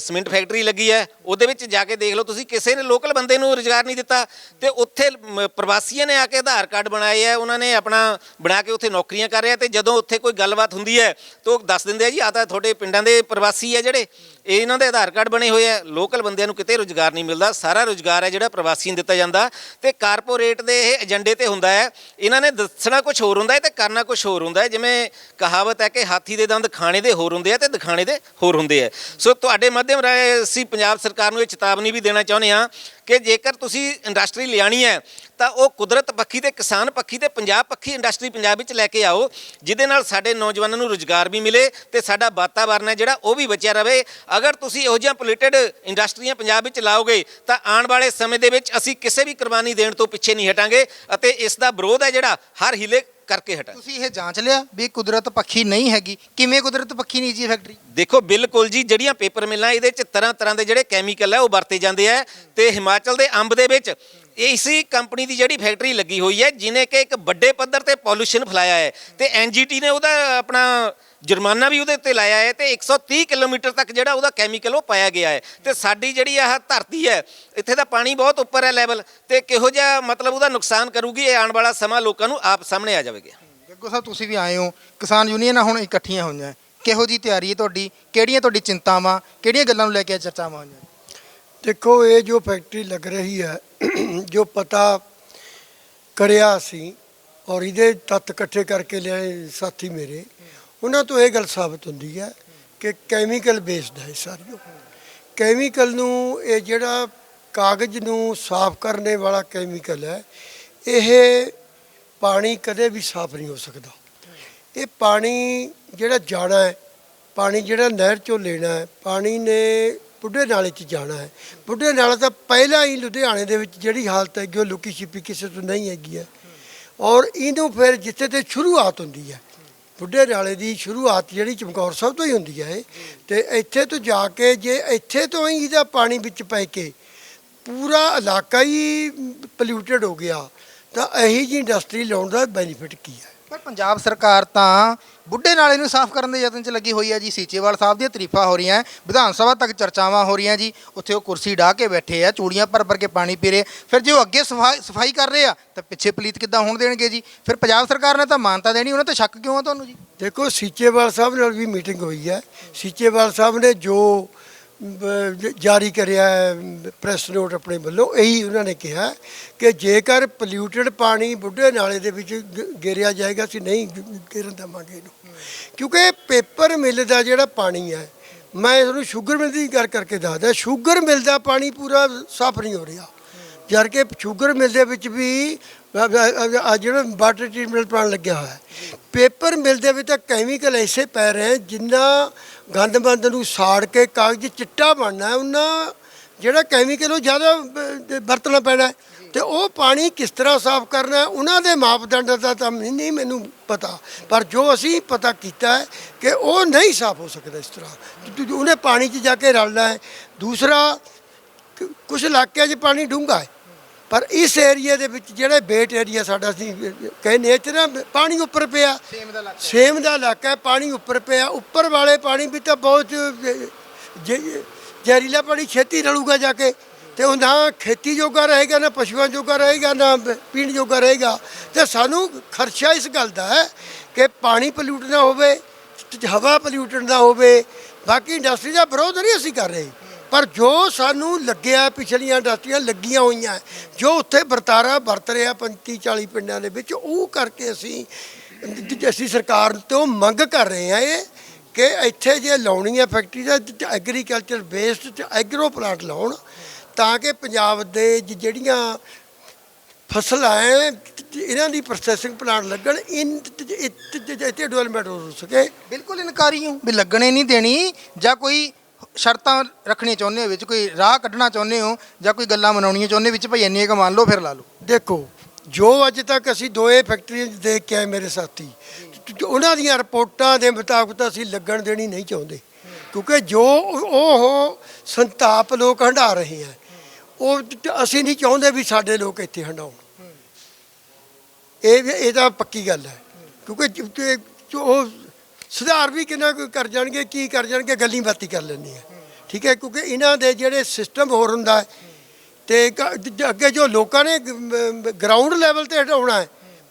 ਸੀਮਿੰਟ ਫੈਕਟਰੀ ਲੱਗੀ ਹੈ ਉਹਦੇ ਵਿੱਚ ਜਾ ਕੇ ਦੇਖ ਲਓ ਤੁਸੀਂ ਕਿਸੇ ਨੇ ਲੋਕਲ ਬੰਦੇ ਨੂੰ ਰੁਜ਼ਗਾਰ ਨਹੀਂ ਦਿੱਤਾ ਤੇ ਉੱਥੇ ਮ, ਪ੍ਰਵਾਸੀਆਂ ਨੇ ਆ ਕੇ ਆਧਾਰ ਕਾਰਡ ਬਣਾਏ ਆ ਉਹਨਾਂ ਨੇ ਆਪਣਾ ਬਣਾ ਕੇ ਉੱਥੇ ਨੌਕਰੀਆਂ ਕਰ ਰਿਹਾ ਤੇ ਜਦੋਂ ਉੱਥੇ ਕੋਈ ਗੱਲਬਾਤ ਹੁੰਦੀ ਹੈ ਤਾਂ ਉਹ ਦੱਸ ਦਿੰਦੇ ਆ ਜੀ ਆ ਤਾਂ ਤੁਹਾਡੇ ਪਿੰਡਾਂ ਦੇ ਪ੍ਰਵਾਸੀ ਆ ਜਿਹੜੇ। ਇਹ ਇਹਨਾਂ ਦੇ ਆਧਾਰ ਕਾਰਡ ਬਣੇ ਹੋਏ ਆ। ਲੋਕਲ ਬੰਦਿਆਂ ਨੂੰ ਕਿਤੇ ਰੁਜ਼ਗਾਰ ਨਹੀਂ ਮਿਲਦਾ। ਸਾਰਾ ਰੁਜ਼ਗਾਰ ਹੈ ਜਿਹੜਾ ਪ੍ਰਵਾਸੀ ਨੂੰ ਦਿੱਤਾ ਜਾਂਦਾ। ਤੇ ਕਾਰਪੋਰੇਟ ਦੇ ਇਹ ਏਜੰਡੇ ਤੇ ਹੁੰਦਾ ਹੈ। ਇਹਨਾਂ ਨੇ ਦੱਸਣਾ ਕੁਝ ਹੋਰ ਹੁੰਦਾ ਹੈ ਤੇ ਕਰਨਾ ਕੁਝ ਹੋਰ ਹੁੰਦਾ ਹੈ। ਜਿਵੇਂ ਕਹਾਵਤ ਹੈ ਕਿ ਹਾਥੀ ਦੇ ਦੰਦ ਖਾਣੇ ਦੇ ਹੋਰ ਹੁੰਦੇ ਆ ਤੇ ਦਿਖਾਣੇ ਦੇ ਹੋਰ ਹੁੰਦੇ ਆ। ਸੋ ਤੁਹਾਡੇ ਮਾਧਿਅਮ ਰਾਹੀਂ ਅਸੀਂ ਪੰਜਾਬ ਸਰਕਾਰ ਨੂੰ ਇਹ ਚੇਤਾਵਨੀ ਵੀ ਦੇਣਾ ਚਾਹੁੰਦੇ ਹਾਂ ਕਿ ਜੇਕਰ ਤੁਸੀਂ ਇੰਡਸਟਰੀ ਲਿਆਣੀ ਹੈ, ਤਾਂ ਉਹ ਕੁਦਰਤ ਪੱਖੀ ਤੇ ਕਿਸਾਨ ਪੱਖੀ ਤੇ ਪੰਜਾਬ ਪੱਖੀ ਇੰਡਸਟਰੀ ਪੰਜਾਬ ਵਿੱਚ ਲੈ ਕੇ ਆਓ, ਜਿਹਦੇ ਨਾਲ ਸਾਡੇ ਨੌਜਵਾਨਾਂ ਨੂੰ ਰੁਜ਼ਗਾਰ ਵੀ ਮਿਲੇ ਤੇ ਸਾਡਾ ਵਾਤਾਵਰਨ ਹੈ ਜਿਹੜਾ ਉਹ ਵੀ ਬਚਿਆ ਰਵੇ ਅਗਰ ਤੁਸੀਂ ਇਹੋ ਜਿਹੀਆਂ ਪੋਲਿਊਟਡ ਇੰਡਸਟਰੀਆਂ ਪੰਜਾਬ ਵਿੱਚ ਲਾਓਗੇ, ਤਾਂ ਆਉਣ ਵਾਲੇ ਸਮੇਂ ਦੇ ਵਿੱਚ ਅਸੀਂ ਕਿਸੇ ਵੀ ਕੁਰਬਾਨੀ ਦੇਣ ਤੋਂ ਪਿੱਛੇ ਨਹੀਂ ਹਟਾਂਗੇ ਅਤੇ ਇਸ ਦਾ ਵਿਰੋਧ ਹੈ ਜਿਹੜਾ ਹਰ ਹਿੱਲੇ ਕਰਕੇ ਹਟਾਂ ਤੁਸੀਂ ਇਹ ਜਾਂਚ ਲਿਆ ਵੀ ਕੁਦਰਤ ਪੱਖੀ ਨਹੀਂ ਹੈਗੀ? ਕਿਵੇਂ ਕੁਦਰਤ ਪੱਖੀ ਨਹੀਂ ਜੀ ਫੈਕਟਰੀ? ਦੇਖੋ ਬਿਲਕੁਲ ਜੀ ਜਿਹੜੀਆਂ ਪੇਪਰ ਮਿਲਾਂ ਇਹਦੇ ਚ ਤਰ੍ਹਾਂ ਤਰ੍ਹਾਂ ਦੇ ਜਿਹੜੇ ਕੈਮੀਕਲ ਹੈ ਉਹ ਵਰਤੇ ਜਾਂਦੇ ਆ ਤੇ ਹਿਮਾਚਲ ਦੇ ਅੰਬ ਦੇ ਵਿੱਚ। ਇਸੀ ਕੰਪਨੀ ਦੀ ਜਿਹੜੀ ਫੈਕਟਰੀ ਲੱਗੀ ਹੋਈ ਹੈ ਜਿਨੇ ਕਿ ਇੱਕ ਵੱਡੇ ਪੱਧਰ ਤੇ ਪੋਲੂਸ਼ਨ ਫੈਲਾਇਆ ਹੈ। ਤੇ ਐਨਜੀਟੀ ਨੇ ਉਹਦਾ ਆਪਣਾ ਜੁਰਮਾਨਾ ਵੀ ਉਹਦੇ ਉੱਤੇ ਲਾਇਆ ਹੈ ਤੇ 130 ਕਿਲੋਮੀਟਰ ਤੱਕ ਜਿਹੜਾ ਉਹਦਾ ਕੈਮੀਕਲ ਉਹ ਪਾਇਆ ਗਿਆ ਹੈ। ਤੇ ਸਾਡੀ ਜਿਹੜੀ ਆਹ ਧਰਤੀ ਹੈ ਇੱਥੇ ਦਾ ਪਾਣੀ ਬਹੁਤ ਉੱਪਰ ਹੈ ਲੈਵਲ ਤੇ ਕਿਹੋ ਜਿਹਾ ਮਤਲਬ ਉਹਦਾ ਨੁਕਸਾਨ ਕਰੂਗੀ ਇਹ ਆਉਣ ਵਾਲਾ ਸਮਾਂ ਲੋਕਾਂ ਨੂੰ ਆਪ ਸਾਹਮਣੇ ਆ ਜਾਵੇਗਾ। ਗੱਗੋ ਸਾਹਿਬ ਤੁਸੀਂ ਵੀ ਆਏ ਹੋ। ਕਿਸਾਨ ਯੂਨੀਅਨਾਂ ਹੁਣ ਇਕੱਠੀਆਂ ਹੋਈਆਂ ਕਿਹੋ ਜੀ ਤਿਆਰੀ ਹੈ ਤੁਹਾਡੀ? ਕਿਹੜੀਆਂ ਤੁਹਾਡੀ ਚਿੰਤਾਵਾਂ? ਕਿਹੜੀਆਂ ਗੱਲਾਂ ਨੂੰ ਲੈ ਕੇ ਚਰਚਾਵਾਂ ਹੋਈਆਂ? ਦੇਖੋ ਇਹ ਜੋ ਫੈਕਟਰੀ ਲੱਗ ਰਹੀ ਹੈ <clears throat> ਜੋ ਪਤਾ ਕਰਿਆ ਅਸੀਂ ਔਰ ਇਹਦੇ ਤੱਤ ਇਕੱਠੇ ਕਰਕੇ ਲਿਆਏ ਸਾਥੀ ਮੇਰੇ ਉਹਨਾਂ ਤੋਂ ਇਹ ਗੱਲ ਸਾਬਤ ਹੁੰਦੀ ਹੈ ਕਿ ਕੈਮੀਕਲ ਬੇਸਡ ਹੈ ਸਾਰੀ ਕੈਮੀਕਲ ਨੂੰ ਇਹ ਜਿਹੜਾ ਕਾਗਜ਼ ਨੂੰ ਸਾਫ਼ ਕਰਨੇ ਵਾਲਾ ਕੈਮੀਕਲ ਹੈ, ਇਹ ਪਾਣੀ ਕਦੇ ਵੀ ਸਾਫ਼ ਨਹੀਂ ਹੋ ਸਕਦਾ। ਇਹ ਪਾਣੀ ਜਿਹੜਾ ਜਾਣਾ ਹੈ, ਪਾਣੀ ਜਿਹੜਾ ਨਹਿਰ ਚੋਂ ਲੈਣਾ ਹੈ, ਪਾਣੀ ਨੇ ਬੁੱਢੇ ਨਾਲੇ 'ਚ ਜਾਣਾ ਹੈ। ਬੁੱਢੇ ਨਾਲਾ ਤਾਂ ਪਹਿਲਾਂ ਹੀ ਲੁਧਿਆਣੇ ਦੇ ਵਿੱਚ ਜਿਹੜੀ ਹਾਲਤ ਹੈਗੀ ਉਹ ਲੁਕੀ ਛਿਪੀ ਕਿਸੇ ਤੋਂ ਨਹੀਂ ਹੈਗੀ ਹੈ। ਔਰ ਇਹਨੂੰ ਫਿਰ ਜਿੱਥੇ ਤੇ ਸ਼ੁਰੂਆਤ ਹੁੰਦੀ ਹੈ ਬੁੱਢੇ ਨਾਲੇ ਦੀ ਸ਼ੁਰੂਆਤ ਜਿਹੜੀ ਚਮਕੌਰ ਸਾਹਿਬ ਤੋਂ ਹੀ ਹੁੰਦੀ ਹੈ ਇਹ। ਤੇ ਇੱਥੇ ਤੋਂ ਜਾ ਕੇ ਜੇ ਇੱਥੇ ਤੋਂ ਹੀ ਇਹਦਾ ਪਾਣੀ ਵਿੱਚ ਪੈ ਕੇ ਪੂਰਾ ਇਲਾਕਾ ਹੀ ਪੋਲਿਊਟਡ ਹੋ ਗਿਆ, ਤਾਂ ਇਹੀ ਜੀ ਇੰਡਸਟਰੀ ਲਾਉਣ ਦਾ ਬੈਨੀਫਿਟ ਕੀ ਹੈ ਪਰ ਪੰਜਾਬ ਸਰਕਾਰ ਤਾਂ ਬੁੱਢੇ ਨਾਲੇ ਨੂੰ ਸਾਫ਼ ਕਰਨ ਦੇ ਯਤਨ 'ਚ ਲੱਗੀ ਹੋਈ ਹੈ ਜੀ। ਸੀਚੇਵਾਲ ਸਾਹਿਬ ਦੀਆਂ ਤਾਰੀਫਾਂ ਹੋ ਰਹੀਆਂ ਵਿਧਾਨ ਸਭਾ ਤੱਕ ਚਰਚਾਵਾਂ ਹੋ ਰਹੀਆਂ ਜੀ। ਉੱਥੇ ਉਹ ਕੁਰਸੀ ਢਾ ਕੇ ਬੈਠੇ ਆ, ਚੂੜੀਆਂ ਭਰ ਭਰ ਕੇ ਪਾਣੀ ਪੀ ਰਹੇ ਫਿਰ ਜੇ ਉਹ ਅੱਗੇ ਸਫ਼ਾਈ ਸਫ਼ਾਈ ਕਰ ਰਹੇ ਆ, ਤਾਂ ਪਿੱਛੇ ਪਲੀਤ ਕਿੱਦਾਂ ਹੋਣ ਦੇਣਗੇ ਜੀ? ਫਿਰ ਪੰਜਾਬ ਸਰਕਾਰ ਨੇ ਤਾਂ ਮਾਨਤਾ ਦੇਣੀ, ਉਹਨਾਂ ਤੇ ਸ਼ੱਕ ਕਿਉਂ ਆ ਤੁਹਾਨੂੰ ਜੀ? ਦੇਖੋ, ਸੀਚੇਵਾਲ ਸਾਹਿਬ ਨਾਲ ਵੀ ਮੀਟਿੰਗ ਹੋਈ ਹੈ। ਸੀਚੇਵਾਲ ਸਾਹਿਬ ਨੇ ਜੋ ਜਾਰੀ ਕਰਿਆ ਪ੍ਰੈਸ ਨੋਟ ਆਪਣੇ ਵੱਲੋਂ, ਇਹੀ ਉਹਨਾਂ ਨੇ ਕਿਹਾ ਕਿ ਜੇਕਰ ਪੋਲਿਊਟਡ ਪਾਣੀ ਬੁੱਢੇ ਨਾਲੇ ਦੇ ਵਿੱਚ ਗੇਰਿਆ ਜਾਏਗਾ, ਅਸੀਂ ਨਹੀਂ ਗ- ਗੇਰਨ ਦੇਵਾਂਗੇ ਇਹਨੂੰ। ਕਿਉਂਕਿ ਪੇਪਰ ਮਿਲ ਦਾ ਜਿਹੜਾ ਪਾਣੀ ਹੈ, ਮੈਂ ਤੁਹਾਨੂੰ ਸ਼ੂਗਰ ਮਿਲ ਦੀ ਗੱਲ ਕਰਕੇ ਦੱਸਦਾ ਸ਼ੂਗਰ ਮਿਲ ਦਾ ਪਾਣੀ ਪੂਰਾ ਸਾਫ਼ ਨਹੀਂ ਹੋ ਰਿਹਾ। ਜਦ ਕਿ ਸ਼ੂਗਰ ਮਿਲ ਦੇ ਵਿੱਚ ਵੀ ਆ ਜਿਹੜਾ ਵਾਟਰ ਟ੍ਰੀਟਮੈਂਟ ਪਲਾਂਟ ਲੱਗਿਆ ਹੋਇਆ ਪੇਪਰ ਮਿਲ ਦੇ ਵਿੱਚ ਤਾਂ ਕੈਮੀਕਲ ਐਸੇ ਪੈ ਰਹੇ ਜਿੰਨਾ ਗੰਦ ਬੰਦ ਨੂੰ ਸਾੜ ਕੇ ਕਾਗਜ਼ ਚਿੱਟਾ ਬਣਨਾ ਹੈ ਉਹਨਾਂ ਜਿਹੜਾ ਕੈਮੀਕਲ ਉਹ ਜ਼ਿਆਦਾ ਵਰਤਣਾ ਪੈਣਾ ਤੇ ਉਹ ਪਾਣੀ ਕਿਸ ਤਰ੍ਹਾਂ ਸਾਫ਼ ਕਰਨਾ ਉਹਨਾਂ ਦੇ ਮਾਪਦੰਡ ਦਾ ਤਾਂ ਨਹੀਂ ਨਹੀਂ ਮੈਨੂੰ ਪਤਾ। ਪਰ ਜੋ ਅਸੀਂ ਪਤਾ ਕੀਤਾ ਹੈ ਕਿ ਉਹ ਨਹੀਂ ਸਾਫ਼ ਹੋ ਸਕਦਾ ਇਸ ਤਰ੍ਹਾਂ। ਉਹਨੇ ਪਾਣੀ 'ਚ ਜਾ ਕੇ ਰਲਣਾ ਹੈ। ਦੂਸਰਾ ਕੁਝ ਇਲਾਕਿਆਂ 'ਚ ਪਾਣੀ ਡੂੰਘਾ ਹੈ। ਪਰ ਇਸ ਏਰੀਆ ਦੇ ਵਿੱਚ ਜਿਹੜੇ ਬੇਟ ਏਰੀਆ ਸਾਡਾ ਸੀ ਕਹਿੰਦੇ 'ਚ ਨਾ ਪਾਣੀ ਉੱਪਰ ਪਿਆ। ਸੇਮ ਦਾ ਇਲਾਕਾ ਸੇਮ ਦਾ ਇਲਾਕਾ ਹੈ ਪਾਣੀ ਉੱਪਰ ਪਿਆ। ਉੱਪਰ ਵਾਲੇ ਪਾਣੀ ਵੀ ਤਾਂ ਬਹੁਤ ਜ਼ਹਿਰੀਲਾ ਪਾਣੀ ਛੇਤੀ ਰਲੂਗਾ ਜਾ ਕੇ। ਤੇ ਉਹ ਨਾ ਖੇਤੀ ਜੋਗਾ ਰਹੇਗਾ ਨਾ ਪਸ਼ੂਆਂ ਜੋਗਾ ਰਹੇਗਾ ਨਾ ਪੀਣ ਜੋਗਾ ਰਹੇਗਾ। ਤੇ ਸਾਨੂੰ ਖਰਚਾ ਇਸ ਗੱਲ ਦਾ ਹੈ ਕਿ ਪਾਣੀ ਪੋਲਿਊਟ ਨਾ ਹੋਵੇ ਹਵਾ ਪੋਲਿਊਟਡ ਨਾ ਹੋਵੇ। ਬਾਕੀ ਇੰਡਸਟਰੀ ਦਾ ਵਿਰੋਧ ਨਹੀਂ ਅਸੀਂ ਕਰ ਰਹੇ। ਪਰ ਜੋ ਸਾਨੂੰ ਲੱਗਿਆ ਪਿਛਲੀਆਂ ਇੰਡਸਟਰੀਆਂ ਲੱਗੀਆਂ ਹੋਈਆਂ ਜੋ ਉੱਥੇ ਵਰਤਾਰਾ ਵਰਤ ਰਿਹਾ 35 40 ਪਿੰਡਾਂ ਦੇ ਵਿੱਚ ਉਹ ਕਰਕੇ ਅਸੀਂ ਅਸੀਂ ਸਰਕਾਰ ਤੋਂ ਮੰਗ ਕਰ ਰਹੇ ਹਾਂ ਇਹ ਕਿ ਇੱਥੇ ਜੇ ਲਾਉਣੀ ਹੈ ਫੈਕਟਰੀ ਦਾ ਐਗਰੀਕਲਚਰ ਬੇਸਡ ਤੇ ਐਗਰੋ ਪਲਾਂਟ ਲਾਉਣ ਤਾਂ ਕਿ ਪੰਜਾਬ ਦੇ ਜਿਹੜੀਆਂ ਫਸਲਾਂ ਹੈ ਇਹਨਾਂ ਦੀ ਪ੍ਰੋਸੈਸਿੰਗ ਪਲਾਂਟ ਲੱਗਣ ਇਨ ਇੱਥੇ ਡਿਵੈਲਪਮੈਂਟ ਹੋ ਸਕੇ। ਬਿਲਕੁਲ ਇਨਕਾਰੀ ਹੂੰ ਵੀ ਲੱਗਣੇ ਨਹੀਂ ਦੇਣੀ ਜਾਂ ਕੋਈ ਸ਼ਰਤਾਂ ਰੱਖਣੀਆਂ ਚਾਹੁੰਦੇ ਹੋ ਵਿੱਚ, ਕੋਈ ਰਾਹ ਕੱਢਣਾ ਚਾਹੁੰਦੇ ਹੋ ਜਾਂ ਕੋਈ ਗੱਲਾਂ ਮਨਾਉਣੀਆਂ ਚਾਹੁੰਦੇ ਵਿੱਚ, ਭਾਈ ਇੰਨੀਆਂ ਕੁ ਮੰਨ ਲਓ, ਫਿਰ ਲਾ ਲਓ ਦੇਖੋ, ਜੋ ਅੱਜ ਤੱਕ ਅਸੀਂ ਦੋਏ ਫੈਕਟਰੀਆਂ 'ਚ ਦੇਖ ਕੇ ਆਏ ਮੇਰੇ ਸਾਥੀ, ਉਹਨਾਂ ਦੀਆਂ ਰਿਪੋਰਟਾਂ ਦੇ ਮੁਤਾਬਕ ਤਾਂ ਅਸੀਂ ਲੱਗਣ ਦੇਣੀ ਨਹੀਂ ਚਾਹੁੰਦੇ। ਕਿਉਂਕਿ ਜੋ ਉਹ ਸੰਤਾਪ ਲੋਕ ਹੰਢਾ ਰਹੇ ਆ, ਉਹ ਅਸੀਂ ਨਹੀਂ ਚਾਹੁੰਦੇ ਵੀ ਸਾਡੇ ਲੋਕ ਇੱਥੇ ਹੰਡਾਉਣ ਇਹ ਵੀ- ਇਹ ਤਾਂ ਪੱਕੀ ਗੱਲ ਹੈ। ਕਿਉਂਕਿ ਉਹ ਸੁਧਾਰ ਵੀ ਕਿੰਨਾ ਕੁ ਕਰ ਜਾਣਗੇ ਕੀ ਕਰ ਜਾਣਗੇ ਗੱਲਾਂ ਬਾਤੀ ਕਰ ਲੈਂਦੇ ਆ। ਠੀਕ ਹੈ ਕਿਉਂਕਿ ਇਹਨਾਂ ਦੇ ਜਿਹੜੇ ਸਿਸਟਮ ਹੋਰ ਹੁੰਦਾ ਹੈ ਤੇ ਅੱਗੇ ਜੋ ਲੋਕਾਂ ਨੇ ਗਰਾਊਂਡ ਲੈਵਲ ਤੇ ਹਟਾਉਣਾ ਹੈ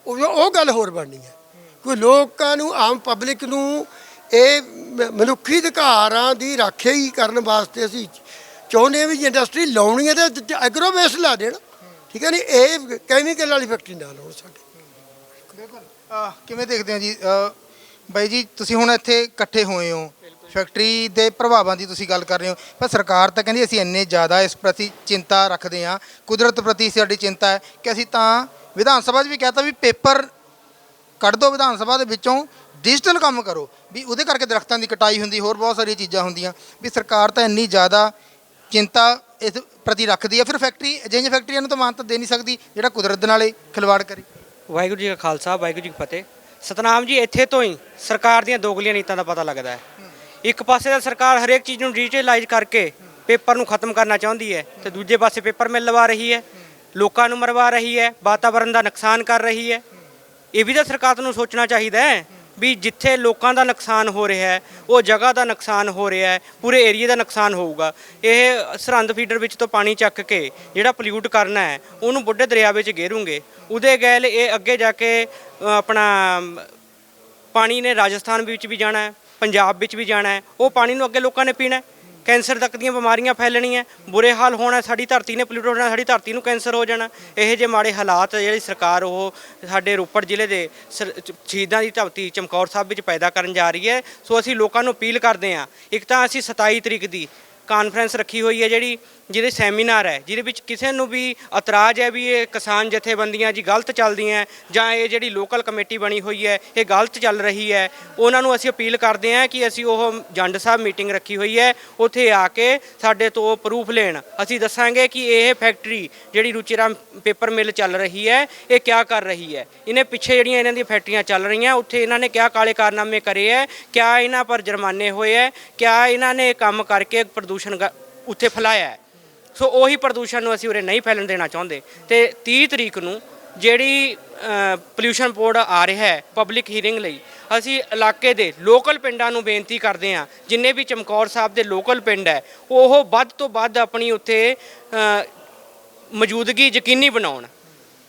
ਉਹ ਉਹ ਗੱਲ ਹੋਰ ਬਣਨੀ ਹੈ। ਕੋਈ ਲੋਕਾਂ ਨੂੰ ਆਮ ਪਬਲਿਕ ਨੂੰ ਇਹ ਮਨੁੱਖੀ ਅਧਿਕਾਰਾਂ ਦੀ ਰਾਖਿਆ ਹੀ ਕਰਨ ਵਾਸਤੇ ਅਸੀਂ ਚਾਹੁੰਦੇ ਹਾਂ ਵੀ ਇੰਡਸਟਰੀ ਲਾਉਣੀ ਹੈ ਤਾਂ ਐਗਰੋ ਬੇਸ ਲਾ ਦੇਣ। ਠੀਕ ਹੈ ਨਹੀਂ ਇਹ ਕੈਮੀਕਲ ਵਾਲੀ ਫੈਕਟਰੀ ਨਾ ਲਾਉਣ ਸਾਡੇ। ਆਹ, ਕਿਵੇਂ ਦੇਖਦੇ ਹੋ ਜੀ? ਬਾਈ ਜੀ, ਤੁਸੀਂ ਹੁਣ ਇੱਥੇ ਇਕੱਠੇ ਹੋਏ ਹੋ। ਫੈਕਟਰੀ ਦੇ ਪ੍ਰਭਾਵਾਂ ਦੀ ਤੁਸੀਂ ਗੱਲ ਕਰ ਰਹੇ ਹੋ। ਪਰ ਸਰਕਾਰ ਤਾਂ ਕਹਿੰਦੀ ਅਸੀਂ ਇੰਨੇ ਜ਼ਿਆਦਾ ਇਸ ਪ੍ਰਤੀ ਚਿੰਤਾ ਰੱਖਦੇ ਹਾਂ। ਕੁਦਰਤ ਪ੍ਰਤੀ ਸਾਡੀ ਚਿੰਤਾ ਹੈ ਕਿ ਅਸੀਂ ਤਾਂ ਵਿਧਾਨ ਸਭਾ 'ਚ ਵੀ ਕਹਤਾ ਵੀ ਪੇਪਰ ਕੱਢ ਦਿਓ ਵਿਧਾਨ ਸਭਾ ਦੇ ਵਿੱਚੋਂ, ਡਿਜੀਟਲ ਕੰਮ ਕਰੋ। ਵੀ ਉਹਦੇ ਕਰਕੇ ਦਰਖਤਾਂ ਦੀ ਕਟਾਈ ਹੁੰਦੀ, ਹੋਰ ਬਹੁਤ ਸਾਰੀਆਂ ਚੀਜ਼ਾਂ ਹੁੰਦੀਆਂ। ਵੀ ਸਰਕਾਰ ਤਾਂ ਇੰਨੀ ਜ਼ਿਆਦਾ ਚਿੰਤਾ ਇਸ ਪ੍ਰਤੀ ਰੱਖਦੀ ਹੈ। ਫਿਰ ਫੈਕਟਰੀ, ਅਜਿਹੀਆਂ ਫੈਕਟਰੀਆਂ ਨੂੰ ਤਾਂ ਮਾਨਤਾ ਦੇ ਨਹੀਂ ਸਕਦੀ, ਜਿਹੜਾ ਕੁਦਰਤ ਦੇ ਨਾਲੇ ਖਿਲਵਾੜ ਕਰੇ। ਵਾਹਿਗੁਰੂ ਜੀ ਕਾ ਖਾਲਸਾ, ਵਾਹਿਗੁਰੂ ਜੀ ਕੀ ਫਤਿਹ। ਸਤਨਾਮ ਜੀ, ਇੱਥੇ ਤੋਂ ਹੀ ਸਰਕਾਰ ਦੀਆਂ ਦੋਗਲੀਆਂ ਨੀਤਾਂ ਦਾ ਪਤਾ ਲੱਗਦਾ ਹੈ। ਇੱਕ ਪਾਸੇ ਤਾਂ ਸਰਕਾਰ ਹਰੇਕ ਚੀਜ਼ ਨੂੰ ਡਿਜੀਟਲਾਈਜ਼ ਕਰਕੇ ਪੇਪਰ ਨੂੰ ਖਤਮ ਕਰਨਾ ਚਾਹੁੰਦੀ ਹੈ ਤੇ ਦੂਜੇ ਪਾਸੇ ਪੇਪਰ ਮਿਲ ਲਵਾ ਰਹੀ ਹੈ, ਲੋਕਾਂ ਨੂੰ ਮਰਵਾ ਰਹੀ ਹੈ ਵਾਤਾਵਰਣ ਦਾ ਨੁਕਸਾਨ ਕਰ ਰਹੀ ਹੈ। ਇਹ ਵੀ ਤਾਂ ਸਰਕਾਰ ਨੂੰ ਸੋਚਣਾ ਚਾਹੀਦਾ ਹੈ ਵੀ ਜਿੱਥੇ ਲੋਕਾਂ ਦਾ ਨੁਕਸਾਨ ਹੋ ਰਿਹਾ ਹੈ, ਉਹ ਜਗ੍ਹਾ ਦਾ ਨੁਕਸਾਨ ਹੋ ਰਿਹਾ ਹੈ, ਪੂਰੇ ਏਰੀਆ ਦਾ ਨੁਕਸਾਨ ਹੋਊਗਾ। ਇਹ ਸਰਹੰਦ ਫੀਡਰ ਵਿੱਚ ਤੋਂ ਪਾਣੀ ਚੱਕ ਕੇ ਜਿਹੜਾ ਪੋਲਿਊਟ ਕਰਨਾ ਹੈ, ਉਹਨੂੰ ਬੁੱਢੇ ਦਰਿਆ ਵਿੱਚ ਗੇਰੂਗੇ। ਉਹਦੇ ਗੈਲ ਇਹ ਅੱਗੇ ਜਾ ਕੇ ਆਪਣਾ ਪਾਣੀ ਨੇ ਰਾਜਸਥਾਨ ਵਿੱਚ ਵੀ ਜਾਣਾ ਹੈ, ਪੰਜਾਬ ਵਿੱਚ ਵੀ ਜਾਣਾ ਹੈ, ਉਹ ਪਾਣੀ ਨੂੰ ਅੱਗੇ ਲੋਕਾਂ ਨੇ ਪੀਣਾ ਹੈ। ਕੈਂਸਰ ਤੱਕ ਦੀਆਂ ਬਿਮਾਰੀਆਂ ਫੈਲਣੀਆਂ, ਬੁਰੇ ਹਾਲ ਹੋਣਾ, ਸਾਡੀ ਧਰਤੀ ਨੇ ਪੋਲਿਊਟ ਹੋਣਾ ਸਾਡੀ ਧਰਤੀ ਨੂੰ ਕੈਂਸਰ ਹੋ ਜਾਣਾ, ਇਹ ਜੇ ਮਾੜੇ ਹਾਲਾਤ ਜਿਹੜੀ ਸਰਕਾਰ ਉਹ ਸਾਡੇ ਰੋਪੜ ਜ਼ਿਲ੍ਹੇ ਦੇ ਸਰ- ਸ਼ਹੀਦਾਂ ਦੀ ਧਰਤੀ ਚਮਕੌਰ ਸਾਹਿਬ ਵਿੱਚ ਪੈਦਾ ਕਰਨ ਜਾ ਰਹੀ ਹੈ। ਸੋ ਅਸੀਂ ਲੋਕਾਂ ਨੂੰ ਅਪੀਲ ਕਰਦੇ ਹਾਂ, ਇੱਕ ਤਾਂ ਅਸੀਂ 27 ਤਰੀਕ ਦੀ ਕਾਨਫਰੰਸ ਰੱਖੀ ਹੋਈ ਹੈ ਜਿਹੜੀ, ਜਿਹਦੇ ਸੈਮੀਨਾਰ ਹੈ, ਜਿਹਦੇ ਵਿੱਚ ਕਿਸੇ ਨੂੰ ਵੀ ਇਤਰਾਜ਼ ਹੈ ਵੀ ਇਹ ਕਿਸਾਨ ਜਥੇਬੰਦੀਆਂ ਜੀ ਗਲਤ ਚੱਲਦੀਆਂ ਜਾਂ ਇਹ ਜਿਹੜੀ ਲੋਕਲ ਕਮੇਟੀ ਬਣੀ ਹੋਈ ਹੈ, ਇਹ ਗਲਤ ਚੱਲ ਰਹੀ ਹੈ, ਉਹਨਾਂ ਨੂੰ ਅਸੀਂ ਅਪੀਲ ਕਰਦੇ ਹਾਂ ਕਿ ਅਸੀਂ ਉਹ ਜੰਡ ਸਾਹਿਬ ਮੀਟਿੰਗ ਰੱਖੀ ਹੋਈ ਹੈ, ਉੱਥੇ ਆ ਕੇ ਸਾਡੇ ਤੋਂ ਪ੍ਰੂਫ ਲੈਣ। ਅਸੀਂ ਦੱਸਾਂਗੇ ਕਿ ਇਹ ਫੈਕਟਰੀ ਜਿਹੜੀ ਰੁਚੀਰਾਮ ਪੇਪਰ ਮਿਲ ਚੱਲ ਰਹੀ ਹੈ, ਇਹ ਕਿਆ ਕਰ ਰਹੀ ਹੈ? ਇਹਨੇ ਪਿੱਛੇ ਜਿਹੜੀਆਂ ਇਹਨਾਂ ਦੀਆਂ ਫੈਕਟਰੀਆਂ ਚੱਲ ਰਹੀਆਂ, ਉੱਥੇ ਇਹਨਾਂ ਨੇ ਕਿਆ ਕਾਲੇ ਕਾਰਨਾਮੇ ਕਰੇ ਹੈ, ਕਿਆ ਇਹਨਾਂ ਪਰ ਜੁਰਮਾਨੇ ਹੋਏ ਹੈ, ਕਿਆ ਇਹਨਾਂ ਨੇ ਕੰਮ ਕਰਕੇ ਪ੍ਰਦੂਸ਼ਣ ਗ- ਉੱਥੇ ਫੈਲਾਇਆ ਹੈ। ਸੋ ਉਹੀ ਪ੍ਰਦੂਸ਼ਣ ਨੂੰ ਅਸੀਂ ਉਰੇ ਨਹੀਂ ਫੈਲਣ ਦੇਣਾ ਚਾਹੁੰਦੇ। ਤੇ 30 ਤਰੀਕ ਨੂੰ ਜਿਹੜੀ ਪੋਲਿਊਸ਼ਨ ਬੋਰਡ ਆ ਰਿਹਾ ਹੈ ਪਬਲਿਕ ਹੀਅਰਿੰਗ ਲਈ ਅਸੀਂ ਇਲਾਕੇ ਦੇ ਲੋਕਲ ਪਿੰਡਾਂ ਨੂੰ ਬੇਨਤੀ ਕਰਦੇ ਹਾਂ ਜਿੰਨੇ ਵੀ ਚਮਕੌਰ ਸਾਹਿਬ ਦੇ ਲੋਕਲ ਪਿੰਡ ਹੈ ਉਹ ਵੱਧ ਤੋਂ ਵੱਧ ਆਪਣੀ ਉੱਥੇ ਅ, ਮੌਜੂਦਗੀ ਯਕੀਨੀ ਬਣਾਉਣ।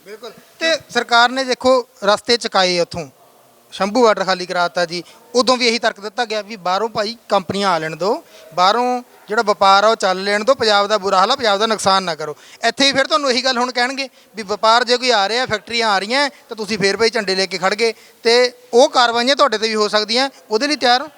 ਬਿਲਕੁਲ। ਤੇ ਸਰਕਾਰ ਨੇ ਦੇਖੋ ਰਸਤੇ ਚਕਾਏ ਉੱਥੋਂ। ਸ਼ੰਭੂ ਬਾਰਡਰ ਖਾਲੀ ਕਰਾਤਾ ਜੀ। ਉਦੋਂ ਵੀ ਇਹੀ ਤਰਕ ਦਿੱਤਾ ਗਿਆ ਵੀ ਬਾਹਰੋਂ ਭਾਈ ਕੰਪਨੀਆਂ ਆ ਲੈਣ ਦਿਓ ਬਾਹਰੋਂ ਜਿਹੜਾ ਵਪਾਰ ਆ ਉਹ ਚੱਲ ਲੈਣ ਦਿਓ ਪੰਜਾਬ ਦਾ ਬੁਰਾ ਹਾਲ ਆ, ਪੰਜਾਬ ਦਾ ਨੁਕਸਾਨ ਨਾ ਕਰੋ। ਇੱਥੇ ਹੀ ਫਿਰ ਤੁਹਾਨੂੰ ਇਹੀ ਗੱਲ ਹੁਣ ਕਹਿਣਗੇ ਵੀ ਵਪਾਰ ਜੇ ਕੋਈ ਆ ਰਿਹਾ, ਫੈਕਟਰੀਆਂ ਆ ਰਹੀਆਂ, ਤਾਂ ਤੁਸੀਂ ਫੇਰ ਭਾਈ ਝੰਡੇ ਲੈ ਕੇ ਖੜ ਗਏ। ਤੇ ਉਹ ਕਾਰਵਾਈਆਂ ਤੁਹਾਡੇ ਤੇ ਵੀ ਹੋ ਸਕਦੀਆਂ, ਉਹਦੇ ਲਈ ਤਿਆਰ ਹੋ।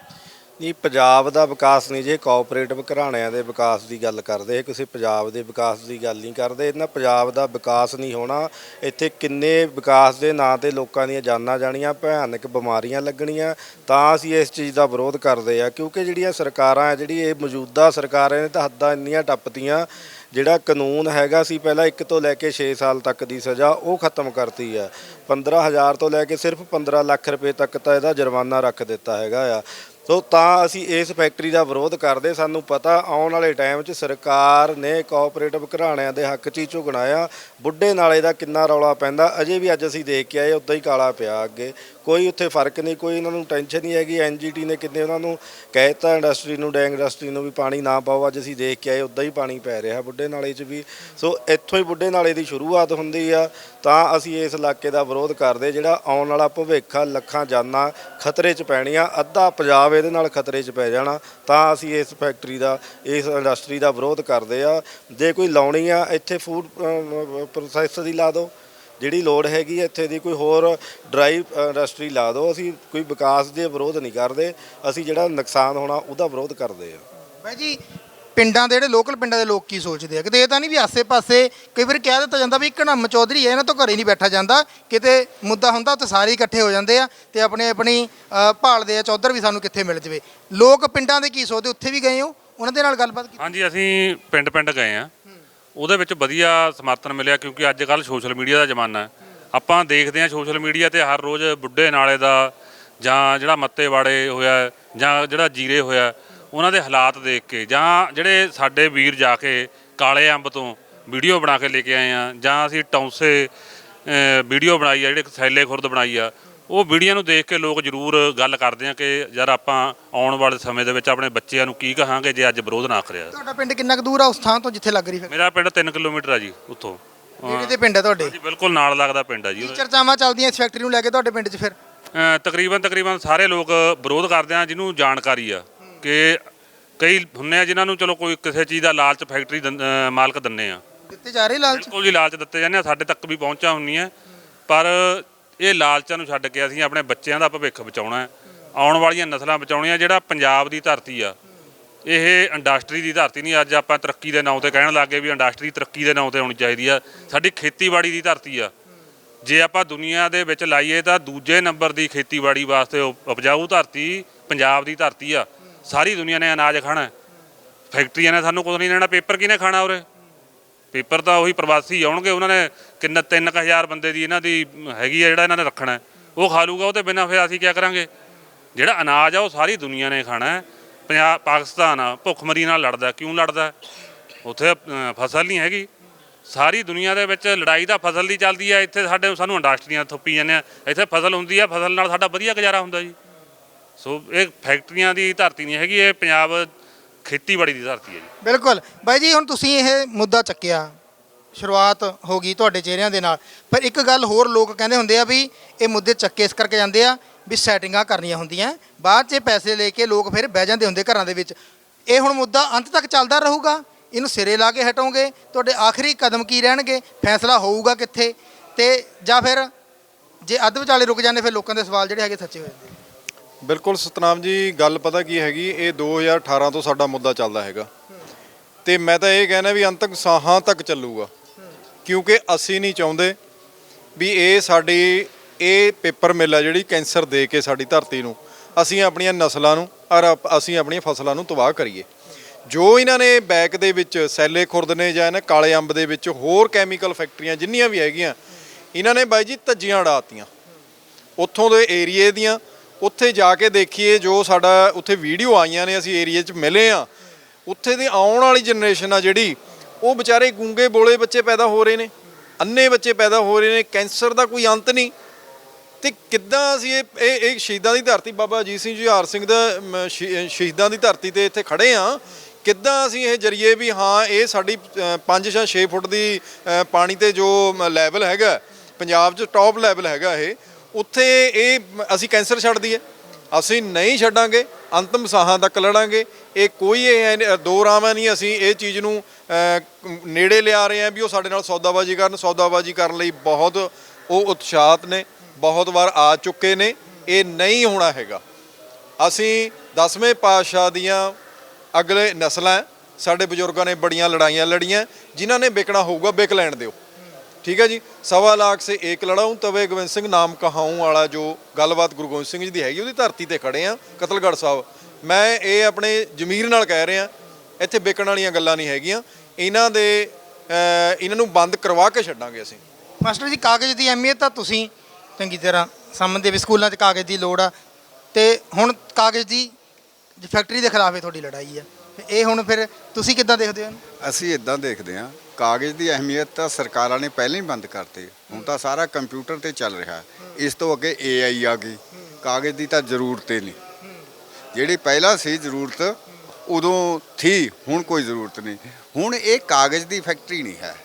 ਨਹੀਂ, ਪੰਜਾਬ ਦਾ ਵਿਕਾਸ ਨਹੀਂ ਜੇ ਕੋਆਪਰੇਟਿਵ ਘਰਾਣਿਆਂ ਦੇ ਵਿਕਾਸ ਦੀ ਗੱਲ ਕਰਦੇ ਕਿਸੇ ਪੰਜਾਬ ਦੇ ਵਿਕਾਸ ਦੀ ਗੱਲ ਨਹੀਂ ਕਰਦੇ, ਇਹਨਾਂ ਪੰਜਾਬ ਦਾ ਵਿਕਾਸ ਨਹੀਂ ਹੋਣਾ, ਇੱਥੇ ਕਿੰਨੇ ਵਿਕਾਸ ਦੇ ਨਾਂ ਤੇ ਲੋਕਾਂ ਦੀਆਂ ਜਾਨਾਂ ਜਾਣੀਆਂ, ਭਿਆਨਕ ਬਿਮਾਰੀਆਂ ਲੱਗਣੀਆਂ, ਤਾਂ ਅਸੀਂ ਇਸ ਚੀਜ਼ ਦਾ ਵਿਰੋਧ ਕਰਦੇ ਆ ਕਿਉਂਕਿ ਜਿਹੜੀਆਂ ਸਰਕਾਰਾਂ ਆ ਜਿਹੜੀ ਇਹ ਮੌਜੂਦਾ ਸਰਕਾਰਾਂ ਨੇ ਤਾਂ ਹੱਦਾਂ ਇੰਨੀਆਂ ਟੱਪਤੀਆਂ, ਜਿਹੜਾ ਕਾਨੂੰਨ ਹੈਗਾ ਸੀ, ਪਹਿਲਾਂ 1 ਤੋਂ ਲੈ ਕੇ 6 ਸਾਲ ਤੱਕ ਦੀ ਸਜ਼ਾ, ਉਹ ਖਤਮ ਕਰਤੀ ਹੈ। 15000 ਤੋਂ ਲੈ ਕੇ ਸਿਰਫ 15 ਲੱਖ ਰੁਪਏ ਤੱਕ ਤਾਂ ਇਹਦਾ ਜੁਰਮਾਨਾ ਰੱਖ ਦਿੱਤਾ ਹੈਗਾ ਆ। ਸੋ ਤਾਂ ਅਸੀਂ ਇਸ ਫੈਕਟਰੀ ਦਾ ਵਿਰੋਧ ਕਰਦੇ, ਸਾਨੂੰ ਪਤਾ ਆਉਣ ਵਾਲੇ ਟਾਈਮ 'ਚ ਸਰਕਾਰ ਨੇ ਕੋਆਪਰੇਟਿਵ ਘਰਾਣਿਆਂ ਦੇ ਹੱਕ 'ਚ ਹੀ ਝੁਕਣਾ ਆ। ਬੁੱਢੇ ਨਾਲੇ ਦਾ ਕਿੰਨਾ ਰੌਲਾ ਪੈਂਦਾ, ਅਜੇ ਵੀ ਅੱਜ ਅਸੀਂ ਦੇਖ ਕੇ ਆਏ, ਉਦਾਂ ਹੀ ਕਾਲਾ ਪਿਆ ਅੱਗੇ। ਕੋਈ ਉੱਥੇ ਫ਼ਰਕ ਨਹੀਂ, ਕੋਈ ਇਹਨਾਂ ਨੂੰ ਟੈਨਸ਼ਨ ਨਹੀਂ ਹੈਗੀ ਐਨਜੀਟੀ ਨੇ ਕਿੰਨੇ ਉਹਨਾਂ ਨੂੰ ਕਹਿਤਾ ਇੰਡਸਟਰੀ ਨੂੰ, ਡੈਂਗ ਇੰਡਸਟਰੀ ਨੂੰ ਵੀ ਪਾਣੀ ਨਾ ਪਾਓ, ਅੱਜ ਅਸੀਂ ਦੇਖ ਕੇ ਆਏ, ਉਦਾਂ ਹੀ ਪਾਣੀ ਪੈ ਰਿਹਾ ਬੁੱਢੇ ਨਾਲੇ 'ਚ ਵੀ। ਸੋ ਇੱਥੋਂ ਹੀ ਬੁੱਢੇ ਨਾਲੇ ਦੀ ਸ਼ੁਰੂਆਤ ਹੁੰਦੀ ਆ, ਤਾਂ ਅਸੀਂ ਇਸ ਇਲਾਕੇ ਦਾ ਵਿਰੋਧ ਕਰਦੇ, ਜਿਹੜਾ ਆਉਣ ਵਾਲਾ ਭਵਿੱਖ ਆ, ਲੱਖਾਂ ਜਾਨਾਂ ਖਤਰੇ 'ਚ ਪੈਣੀਆਂ, ਅੱਧਾ ਪੰਜਾਬ ਇਹਦੇ ਨਾਲ ਖਤਰੇ 'ਚ ਪੈ ਜਾਣਾ, ਤਾਂ ਅਸੀਂ ਇਸ ਫੈਕਟਰੀ ਦਾ, ਇਸ ਇੰਡਸਟਰੀ ਦਾ ਵਿਰੋਧ ਕਰਦੇ ਆ। ਜੇ ਕੋਈ ਲਾਉਣੀ ਆ, ਇੱਥੇ ਫੂਡ ਪ੍ਰੋਸੈਸ ਦੀ ਲਾ ਦਿਓ। ਜਿਹੜੀ ਲੋੜ ਹੈਗੀ ਇੱਥੇ ਦੀ ਕੋਈ ਹੋਰ ਡਰਾਈ ਇੰਡਸਟਰੀ ਲਾ ਦਿਓ ਅਸੀਂ ਕੋਈ ਵਿਕਾਸ ਦੇ ਵਿਰੋਧ ਨਹੀਂ ਕਰਦੇ ਅਸੀਂ ਜਿਹੜਾ ਨੁਕਸਾਨ ਹੋਣਾ ਉਹਦਾ ਵਿਰੋਧ ਕਰਦੇ ਆ। ਬਾਈ ਜੀ ਪਿੰਡਾਂ ਦੇ ਜਿਹੜੇ ਲੋਕਲ ਪਿੰਡਾਂ ਦੇ ਲੋਕ ਕੀ ਸੋਚਦੇ ਆ? ਕਿਤੇ ਇਹ ਤਾਂ ਨਹੀਂ ਵੀ ਆਸੇ-ਪਾਸੇ ਕਈ ਵਾਰ ਕਹਿ ਦਿੱਤਾ ਜਾਂਦਾ ਵੀ ਕਣਮ ਚੌਧਰੀ ਹੈ ਇਹਨਾਂ ਤੋਂ ਘਰੇ ਨਹੀਂ ਬੈਠਾ ਜਾਂਦਾ। ਕਿਤੇ ਮੁੱਦਾ ਹੁੰਦਾ ਤਾਂ ਸਾਰੇ ਇਕੱਠੇ ਹੋ ਜਾਂਦੇ ਆ ਤੇ ਆਪਣੇ ਆਪਣੀ ਭਾਲਦੇ ਆ ਚੌਧਰ ਵੀ ਸਾਨੂੰ ਕਿੱਥੇ ਮਿਲ ਜਵੇ। ਲੋਕ ਪਿੰਡਾਂ ਦੇ ਕੀ ਸੋਚਦੇ? ਉੱਥੇ ਵੀ ਗਏ ਹੋ? ਉਹਨਾਂ ਦੇ ਨਾਲ ਗੱਲਬਾਤ ਕੀਤੀ। ਹਾਂਜੀ ਅਸੀਂ ਪਿੰਡ ਪਿੰਡ ਗਏ ਆ। ਉਹਦੇ ਵਿੱਚ ਵਧੀਆ ਸਮਰਥਨ ਮਿਲਿਆ ਕਿਉਂਕਿ ਅੱਜ ਕੱਲ ਸੋਸ਼ਲ ਮੀਡੀਆ ਦਾ ਜ਼ਮਾਨਾ ਹੈ। ਆਪਾਂ ਦੇਖਦੇ ਹਾਂ ਸੋਸ਼ਲ ਮੀਡੀਆ ਤੇ ਹਰ ਰੋਜ਼ ਬੁੱਢੇ ਨਾਲੇ ਦਾ ਜਾਂ ਜਿਹੜਾ ਮੱਤੇ ਵਾੜੇ ਹੋਇਆ ਜਾਂ ਜਿਹੜਾ ਜੀਰੇ ਹੋਇਆ ਉਹਨਾਂ ਦੇ ਹਾਲਾਤ ਦੇਖ ਕੇ ਜਾਂ ਜਿਹੜੇ ਸਾਡੇ ਵੀਰ ਜਾ ਕੇ ਕਾਲੇ ਅੰਬ ਤੋਂ ਵੀਡੀਓ ਬਣਾ ਕੇ ਲੈ ਕੇ ਆਏ ਆ ਜਾਂ ਅਸੀਂ ਟੌਂਸੇ ਵੀਡੀਓ ਬਣਾਈ ਆ, ਜਿਹੜੇ ਸੈਲੇ ਖੁਰਦ ਬਣਾਈ ਆ ਉਹ ਵੀਡੀਓ ਨੂੰ ਦੇਖ ਕੇ ਲੋਕ ਜ਼ਰੂਰ ਗੱਲ ਕਰਦੇ ਆ ਕਿ ਯਾਰ ਆਪਾਂ ਆਉਣ ਵਾਲੇ ਸਮੇਂ ਦੇ ਵਿੱਚ ਆਪਣੇ ਬੱਚਿਆਂ ਨੂੰ ਕੀ ਕਹਾਂਗੇ ਜੇ ਅੱਜ ਵਿਰੋਧ ਨਾ ਕਰਿਆ। ਤੁਹਾਡਾ ਪਿੰਡ ਕਿੰਨਾ ਕੁ ਦੂਰ ਆ? ਉਸ ਥਾਂ ਤੋਂ ਜਿੱਥੇ ਲੱਗ ਰਹੀ ਫੈਕਟਰੀ ਮੇਰਾ ਪਿੰਡ 3 ਕਿਲੋਮੀਟਰ ਆ ਜੀ ਉੱਥੋਂ। ਕਿਹੜੇ ਦੇ ਪਿੰਡ ਹੈ ਤੁਹਾਡੇ? ਜੀ ਬਿਲਕੁਲ ਨਾਲ ਲੱਗਦਾ ਪਿੰਡ ਆ ਜੀ ਕੀ। ਚਰਚਾਵਾਂ ਚੱਲਦੀਆਂ ਇਸ ਫੈਕਟਰੀ ਨੂੰ ਲੈ ਕੇ ਤੁਹਾਡੇ ਪਿੰਡ 'ਚ ਫਿਰ? ਤਕਰੀਬਨ ਤਕਰੀਬਨ ਸਾਰੇ ਲੋਕ ਵਿਰੋਧ ਕਰਦੇ ਆ ਜਿਹਨੂੰ ਜਾਣਕਾਰੀ ਆ ਕਿ ਕਈ ਹੁੰਨੇ ਆ ਜਿਨ੍ਹਾਂ ਨੂੰ ਚਲੋ ਕੋਈ ਕਿਸੇ ਚੀਜ਼ ਦਾ ਲਾਲਚ ਫੈਕਟਰੀ ਦੰ- ਮਾਲਕ ਦਿੰਨੇ ਆ। ਦਿੱਤੇ ਜਾ ਰਹੇ ਲਾਲਚ? ਬਿਲਕੁਲ ਜੀ ਲਾਲਚ ਦਿੱਤੇ ਜਾਂਦੇ ਆ ਸਾਡੇ ਤੱਕ ਵੀ ਪਹੁੰਚਾ ਹੁੰਦੀਆਂ ਪਰ ਇਹ ਲਾਲਚਾਂ ਨੂੰ ਛੱਡ ਕੇ ਅਸੀਂ ਆਪਣੇ ਬੱਚਿਆਂ ਦਾ ਭਵਿੱਖ ਬਚਾਉਣਾ ਹੈ। ਆਉਣ ਵਾਲੀਆਂ ਨਸਲਾਂ ਬਚਾਉਣੀਆਂ, ਜਿਹੜਾ ਪੰਜਾਬ ਦੀ ਧਰਤੀ ਆ, ਇਹ ਇੰਡਸਟਰੀ ਦੀ ਧਰਤੀ ਨਹੀਂ, ਅੱਜ ਆਪਾਂ ਤਰੱਕੀ ਦੇ ਨਾਂ ਤੇ ਕਹਿਣ ਲੱਗੇ ਵੀ ਇੰਡਸਟਰੀ ਤਰੱਕੀ ਦੇ ਨਾਂ ਤੇ ਹੋਣੀ ਚਾਹੀਦੀ ਆ। ਸਾਡੀ ਖੇਤੀਬਾੜੀ ਦੀ ਧਰਤੀ ਆ। ਜੇ ਆਪਾਂ ਦੁਨੀਆ ਦੇ ਵਿੱਚ ਲਾਈਏ ਤਾਂ ਦੂਜੇ ਨੰਬਰ ਦੀ ਖੇਤੀਬਾੜੀ ਵਾਸਤੇ ਉਪਜਾਊ ਧਰਤੀ ਪੰਜਾਬ ਦੀ ਧਰਤੀ ਆ। ਸਾਰੀ ਦੁਨੀਆ ਨੇ ਅਨਾਜ ਖਾਣਾ ਫੈਕਟਰੀਆਂ ਨੇ ਸਾਨੂੰ ਕੁਝ ਨਹੀਂ ਦੇਣਾ, ਪੇਪਰ ਕਿਹਨੇ ਖਾਣਾ ਉਰੇ? ਪੇਪਰ ਤਾਂ ਉਹੀ ਪ੍ਰਵਾਸੀ ਆਉਣਗੇ, ਉਹਨਾਂ ਨੇ ਕਿੰਨਾ 3000 ਬੰਦੇ ਦੀ ਇਹਨਾਂ ਦੀ ਹੈਗੀ ਆ ਜਿਹੜਾ ਇਹਨਾਂ ਨੇ ਰੱਖਣਾ ਉਹ ਖਾ ਲੂਗਾ ਉਹਦੇ ਤੇ ਬਿਨਾਂ ਫਿਰ ਅਸੀਂ ਕੀ ਕਰਾਂਗੇ? ਜਿਹੜਾ ਅਨਾਜ ਆ, ਉਹ ਸਾਰੀ ਦੁਨੀਆ ਨੇ ਖਾਣਾ ਪੰਜਾਬ, ਪਾਕਿਸਤਾਨ ਆ ਭੁੱਖਮਰੀ ਨਾਲ ਲੜਦਾ ਕਿਉਂ ਲੜਦਾ ਉੱਥੇ ਫਸਲ ਨਹੀਂ ਹੈਗੀ। ਸਾਰੀ ਦੁਨੀਆ ਦੇ ਵਿੱਚ ਲੜਾਈ ਤਾਂ ਫਸਲ ਦੀ ਚੱਲਦੀ ਆ। ਇੱਥੇ ਸਾਡੇ, ਸਾਨੂੰ ਇੰਡਸਟਰੀਆਂ ਥੁੱਪੀ ਜਾਂਦੇ ਆ। ਇੱਥੇ ਫਸਲ ਹੁੰਦੀ ਆ, ਫਸਲ ਨਾਲ ਸਾਡਾ ਵਧੀਆ ਗੁਜ਼ਾਰਾ ਹੁੰਦਾ ਜੀ। ਸੋ, ਇਹ ਫੈਕਟਰੀਆਂ ਦੀ ਧਰਤੀ ਨਹੀਂ ਹੈਗੀ, ਇਹ ਪੰਜਾਬ ਖੇਤੀਬਾੜੀ ਦੀ ਧਰਤੀ ਹੈ ਜੀ। ਬਿਲਕੁਲ। ਬਾਈ ਜੀ, ਹੁਣ ਤੁਸੀਂ ਇਹ ਮੁੱਦਾ ਚੱਕਿਆ। ਸ਼ੁਰੂਆਤ ਹੋ ਗਈ ਤੁਹਾਡੇ ਚਿਹਰਿਆਂ ਦੇ ਨਾਲ। ਪਰ ਇੱਕ ਗੱਲ ਹੋਰ ਲੋਕ ਕਹਿੰਦੇ ਹੁੰਦੇ ਆ ਵੀ ਇਹ ਮੁੱਦੇ ਚੱਕੇ ਇਸ ਕਰਕੇ ਜਾਂਦੇ ਆ ਵੀ ਸੈਟਿੰਗਾਂ ਕਰਨੀਆਂ ਹੁੰਦੀਆਂ। ਬਾਅਦ 'ਚ ਪੈਸੇ ਲੈ ਕੇ ਲੋਕ ਫਿਰ ਬਹਿ ਜਾਂਦੇ ਹੁੰਦੇ ਘਰਾਂ ਦੇ ਵਿੱਚ। ਇਹ ਹੁਣ ਮੁੱਦਾ ਅੰਤ ਤੱਕ ਚੱਲਦਾ ਰਹੂਗਾ? ਇਹਨੂੰ ਸਿਰੇ ਲਾ ਕੇ ਹਟੋਗੇ? ਤੁਹਾਡੇ ਆਖਰੀ ਕਦਮ ਕੀ ਰਹਿਣਗੇ? ਫੈਸਲਾ ਹੋਊਗਾ ਕਿੱਥੇ? ਤੇ ਜਾਂ ਫਿਰ ਜੇ ਅੱਧ ਵਿਚਾਲੇ ਰੁਕ ਜਾਂਦੇ, ਫਿਰ ਲੋਕਾਂ ਦੇ ਸਵਾਲ ਜਿਹੜੇ ਹੈਗੇ ਸੱਚੇ ਹੋ ਜਾਂਦੇ ਬਿਲਕੁਲ ਸਤਨਾਮ ਜੀ, ਗੱਲ ਪਤਾ ਕੀ ਹੈਗੀ, ਇਹ 2018 ਤੋਂ ਸਾਡਾ ਮੁੱਦਾ ਚੱਲਦਾ ਹੈਗਾ। ਤੇ ਮੈਂ ਤਾਂ ਇਹ ਕਹਿਣਾ ਵੀ ਅੰਤ ਤੱਕ ਸਾਹਾਂ ਤੱਕ ਚੱਲੂਗਾ, ਕਿਉਂਕਿ ਅਸੀਂ ਨਹੀਂ ਚਾਹੁੰਦੇ ਵੀ ਇਹ ਸਾਡੀ, ਇਹ ਪੇਪਰ ਮਿਲ ਆ ਜਿਹੜੀ ਕੈਂਸਰ ਦੇ ਕੇ ਸਾਡੀ ਧਰਤੀ ਨੂੰ, ਅਸੀਂ ਆਪਣੀਆਂ ਨਸਲਾਂ ਨੂੰ ਔਰ ਅਸੀਂ ਆਪਣੀਆਂ ਫਸਲਾਂ ਨੂੰ ਤਬਾਹ ਕਰੀਏ। ਜੋ ਇਹਨਾਂ ਨੇ ਬੈਕ ਦੇ ਵਿੱਚ ਸੈਲੇ ਖੁਰਦ ਨੇ ਜਾਂ ਇਹਨਾਂ ਕਾਲੇ ਅੰਬ ਦੇ ਵਿੱਚ ਹੋਰ ਕੈਮੀਕਲ ਫੈਕਟਰੀਆਂ ਜਿੰਨੀਆਂ ਵੀ ਹੈਗੀਆਂ, ਇਹਨਾਂ ਨੇ ਬਾਈ ਜੀ ਧੱਜੀਆਂ ਉਡਾਤੀਆਂ ਉੱਥੋਂ ਦੇ ਏਰੀਏ ਦੀਆਂ ਉੱਥੇ ਜਾ ਕੇ ਦੇਖੀਏ ਜੋ ਸਾਡਾ ਉੱਥੇ ਵੀਡੀਓ ਆਈਆਂ ਨੇ ਅਸੀਂ ਏਰੀਏ 'ਚ ਮਿਲੇ ਆ ਉੱਥੇ ਦੀ ਆਉਣ ਵਾਲੀ ਜਨਰੇਸ਼ਨ ਆ ਜਿਹੜੀ ਉਹ ਵਿਚਾਰੇ ਗੂੰਗੇ ਬੋਲੇ ਬੱਚੇ ਪੈਦਾ ਹੋ ਰਹੇ ਨੇ ਅੰਨੇ ਬੱਚੇ ਪੈਦਾ ਹੋ ਰਹੇ ਨੇ ਕੈਂਸਰ ਦਾ ਕੋਈ ਅੰਤ ਨਹੀਂ। ਤੇ ਕਿੱਦਾਂ ਅਸੀਂ ਇਹ ਇਹ ਸ਼ਹੀਦਾਂ ਦੀ ਧਰਤੀ ਬਾਬਾ ਅਜੀਤ ਸਿੰਘ ਜੀ ਹਾਰ ਸਿੰਘ ਦਾ ਮ, ਸ਼ਹੀਦਾਂ ਦੀ ਧਰਤੀ ਤੇ ਇੱਥੇ ਖੜੇ ਆ ਕਿੱਦਾਂ ਅਸੀਂ ਇਹ ਜਰੀਏ ਵੀ ਹਾਂ ਇਹ ਸਾਡੀ 5 ਜਾਂ 6 ਫੁੱਟ ਦੀ ਪਾਣੀ ਤੇ ਜੋ ਲੈਵਲ ਹੈਗਾ ਪੰਜਾਬ 'ਚ ਟੌਪ ਲੈਵਲ ਹੈਗਾ ਇਹ ਉੱਥੇ ਇਹ ਅਸੀਂ ਕੈਂਸਰ ਛੱਡ ਦਈਏ ਅਸੀਂ ਨਹੀਂ ਛੱਡਾਂਗੇ, ਅੰਤਮ ਸਾਹਾਂ ਤੱਕ ਲੜਾਂਗੇ। ਇਹ ਕੋਈ ਇਹ ਹੈ ਨੀ- ਦੋ ਰਾਵਾਂ ਨਹੀਂ, ਅਸੀਂ ਇਹ ਚੀਜ਼ ਨੂੰ ਨੇੜੇ ਲਿਆ ਰਹੇ ਹਾਂ ਵੀ ਉਹ ਸਾਡੇ ਨਾਲ ਸੌਦਾਬਾਜ਼ੀ ਕਰਨ। ਸੌਦਾਬਾਜ਼ੀ ਕਰਨ ਲਈ ਬਹੁਤ ਉਹ ਉਤਸ਼ਾਹਤ ਨੇ, ਬਹੁਤ ਵਾਰ ਆ ਚੁੱਕੇ ਨੇ। ਇਹ ਨਹੀਂ ਹੋਣਾ ਹੈਗਾ। ਅਸੀਂ ਦਸਵੇਂ ਪਾਤਸ਼ਾਹ ਦੀਆਂ ਅਗਲੇ ਨਸਲਾਂ, ਸਾਡੇ ਬਜ਼ੁਰਗਾਂ ਨੇ ਬੜੀਆਂ ਲੜਾਈਆਂ ਲੜੀਆਂ, ਜਿਨ੍ਹਾਂ ਨੇ ਵਿਕਣਾ ਹੋਊਗਾ ਵਿਕ ਲੈਣ ਦਿਓ। ਠੀਕ ਹੈ ਜੀ, ਸਵਾ ਲੱਖ ਸੇ ਏਕ ਲੜਾਊਂ ਤਵੇ ਗੋਬਿੰਦ ਸਿੰਘ ਨਾਮ ਕਹਾਊਂ ਵਾਲਾ ਜੋ ਗੱਲਬਾਤ ਗੁਰੂ ਗੋਬਿੰਦ ਸਿੰਘ ਜੀ ਦੀ ਹੈਗੀ, ਉਹਦੀ ਧਰਤੀ ਤੇ ਖੜੇ ਆ, ਕਤਲਗੜ੍ਹ ਸਾਹਿਬ। ਮੈਂ ਇਹ ਆਪਣੇ ਜ਼ਮੀਰ ਨਾਲ ਕਹਿ ਰਿਹਾ, ਇੱਥੇ ਵਿਕਣ ਵਾਲੀਆਂ ਗੱਲਾਂ ਨਹੀਂ ਹੈਗੀਆਂ। ਇਹਨਾਂ ਦੇ ਇਹਨਾਂ ਨੂੰ ਬੰਦ ਕਰਵਾ ਕੇ ਛੱਡਾਂਗੇ ਅਸੀਂ। ਮਾਸਟਰ ਜੀ, ਕਾਗਜ਼ ਦੀ ਅਹਿਮੀਅਤ ਤਾਂ ਤੁਸੀਂ ਚੰਗੀ ਤਰ੍ਹਾਂ ਸਮਝਦੇ ਵੀ ਸਕੂਲਾਂ 'ਚ ਕਾਗਜ਼ ਦੀ ਲੋੜ ਆ। ਤੇ ਹੁਣ ਕਾਗਜ਼ ਦੀ ਫੈਕਟਰੀ ਦੇ ਖਿਲਾਫ ਇਹ ਤੁਹਾਡੀ ਲੜਾਈ ਆ। ਇਹ ਹੁਣ ਫਿਰ ਤੁਸੀਂ ਕਿੱਦਾਂ ਦੇਖਦੇ ਹੋ ਇਹਨੂੰ? ਅਸੀਂ ਇਦਾਂ ਦੇਖਦੇ ਹਾਂ। ਕਾਗਜ਼ ਦੀ ਅਹਿਮੀਅਤ ਤਾਂ ਸਰਕਾਰਾਂ ਨੇ ਪਹਿਲਾਂ ਹੀ ਬੰਦ ਕਰਤੀ। ਹੁਣ ਤਾਂ ਸਾਰਾ ਕੰਪਿਊਟਰ ਤੇ ਚੱਲ ਰਿਹਾ। ਇਸ ਤੋਂ ਅੱਗੇ AI ਆ ਗਈ। ਕਾਗਜ਼ ਦੀ ਤਾਂ ਜ਼ਰੂਰਤ ਹੀ ਨਹੀਂ। ਜਿਹੜੀ ਪਹਿਲਾਂ ਸੀ ਜ਼ਰੂਰਤ, ਉਦੋਂ ਥੀ, ਹੁਣ ਕੋਈ ਜ਼ਰੂਰਤ ਨਹੀਂ। ਹੁਣ ਇਹ ਕਾਗਜ਼ ਦੀ ਫੈਕਟਰੀ ਨਹੀਂ ਹੈ।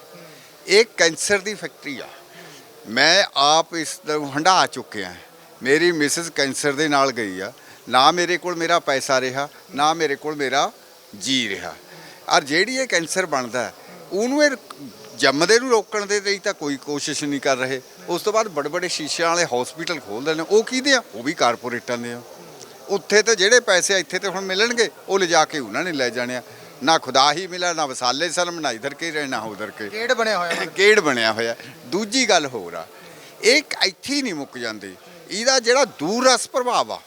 ਇਹ ਕੈਂਸਰ ਦੀ ਫੈਕਟਰੀ ਆ। ਮੈਂ ਆਪ ਇਸ ਨੂੰ ਹੰਢਾ ਚੁੱਕਿਆ ਮੇਰੀ ਮਿਸਿਸ ਕੈਂਸਰ ਦੇ ਨਾਲ ਗਈ ਆ। ਨਾ ਮੇਰੇ ਕੋਲ ਮੇਰਾ ਪੈਸਾ ਰਿਹਾ, ਨਾ ਮੇਰੇ ਕੋਲ ਮੇਰਾ ਜੀ ਰਿਹਾ। ਔਰ ਜਿਹੜੀ ਇਹ ਕੈਂਸਰ ਬਣਦਾ ਉਹਨੂੰ ਇਹ ਜੰਮਦੇ ਨੂੰ ਰੋਕਣ ਦੇ ਲਈ ਤਾਂ ਕੋਈ ਕੋਸ਼ਿਸ਼ ਨਹੀਂ ਕਰ ਰਹੇ। ਉਸ ਤੋਂ ਬਾਅਦ ਬੜੇ ਬੜੇ ਸ਼ੀਸ਼ਿਆਂ ਵਾਲੇ ਹਸਪੀਟਲ ਖੋਲਦੇ ਨੇ। ਉਹ ਕਿਹਦੇ ਆ? ਉਹ ਵੀ ਕਾਰਪੋਰੇਟਾਂ ਦੇ ਆ। ਉੱਥੇ ਤੇ ਜਿਹੜੇ ਪੈਸੇ ਇੱਥੇ ਤੇ ਹੁਣ ਮਿਲਣਗੇ। ਉਹ ਲਿਜਾ ਕੇ ਉਹਨਾਂ ਨੇ ਲੈ ਜਾਣੇ ਆ। ਨਾ ਖੁਦਾ ਹੀ ਮਿਲਾ ਨਾ ਵਸਾਲੇ ਸਲਮ ਨਾ ਇਧਰ ਕੇ ਰਹਿਣਾ ਉਧਰ ਕੇ। ਗੇੜ ਬਣਿਆ ਹੋਇਆ ਗੇੜ ਬਣਿਆ ਹੋਇਆ। ਦੂਜੀ ਗੱਲ ਹੋਰ ਆ ਇਹ ਇੱਥੇ ਹੀ ਨਹੀਂ ਮੁੱਕ ਜਾਂਦੀ। ਇਹਦਾ ਜਿਹੜਾ ਦੂਰ ਰਸ ਪ੍ਰਭਾਵ ਆ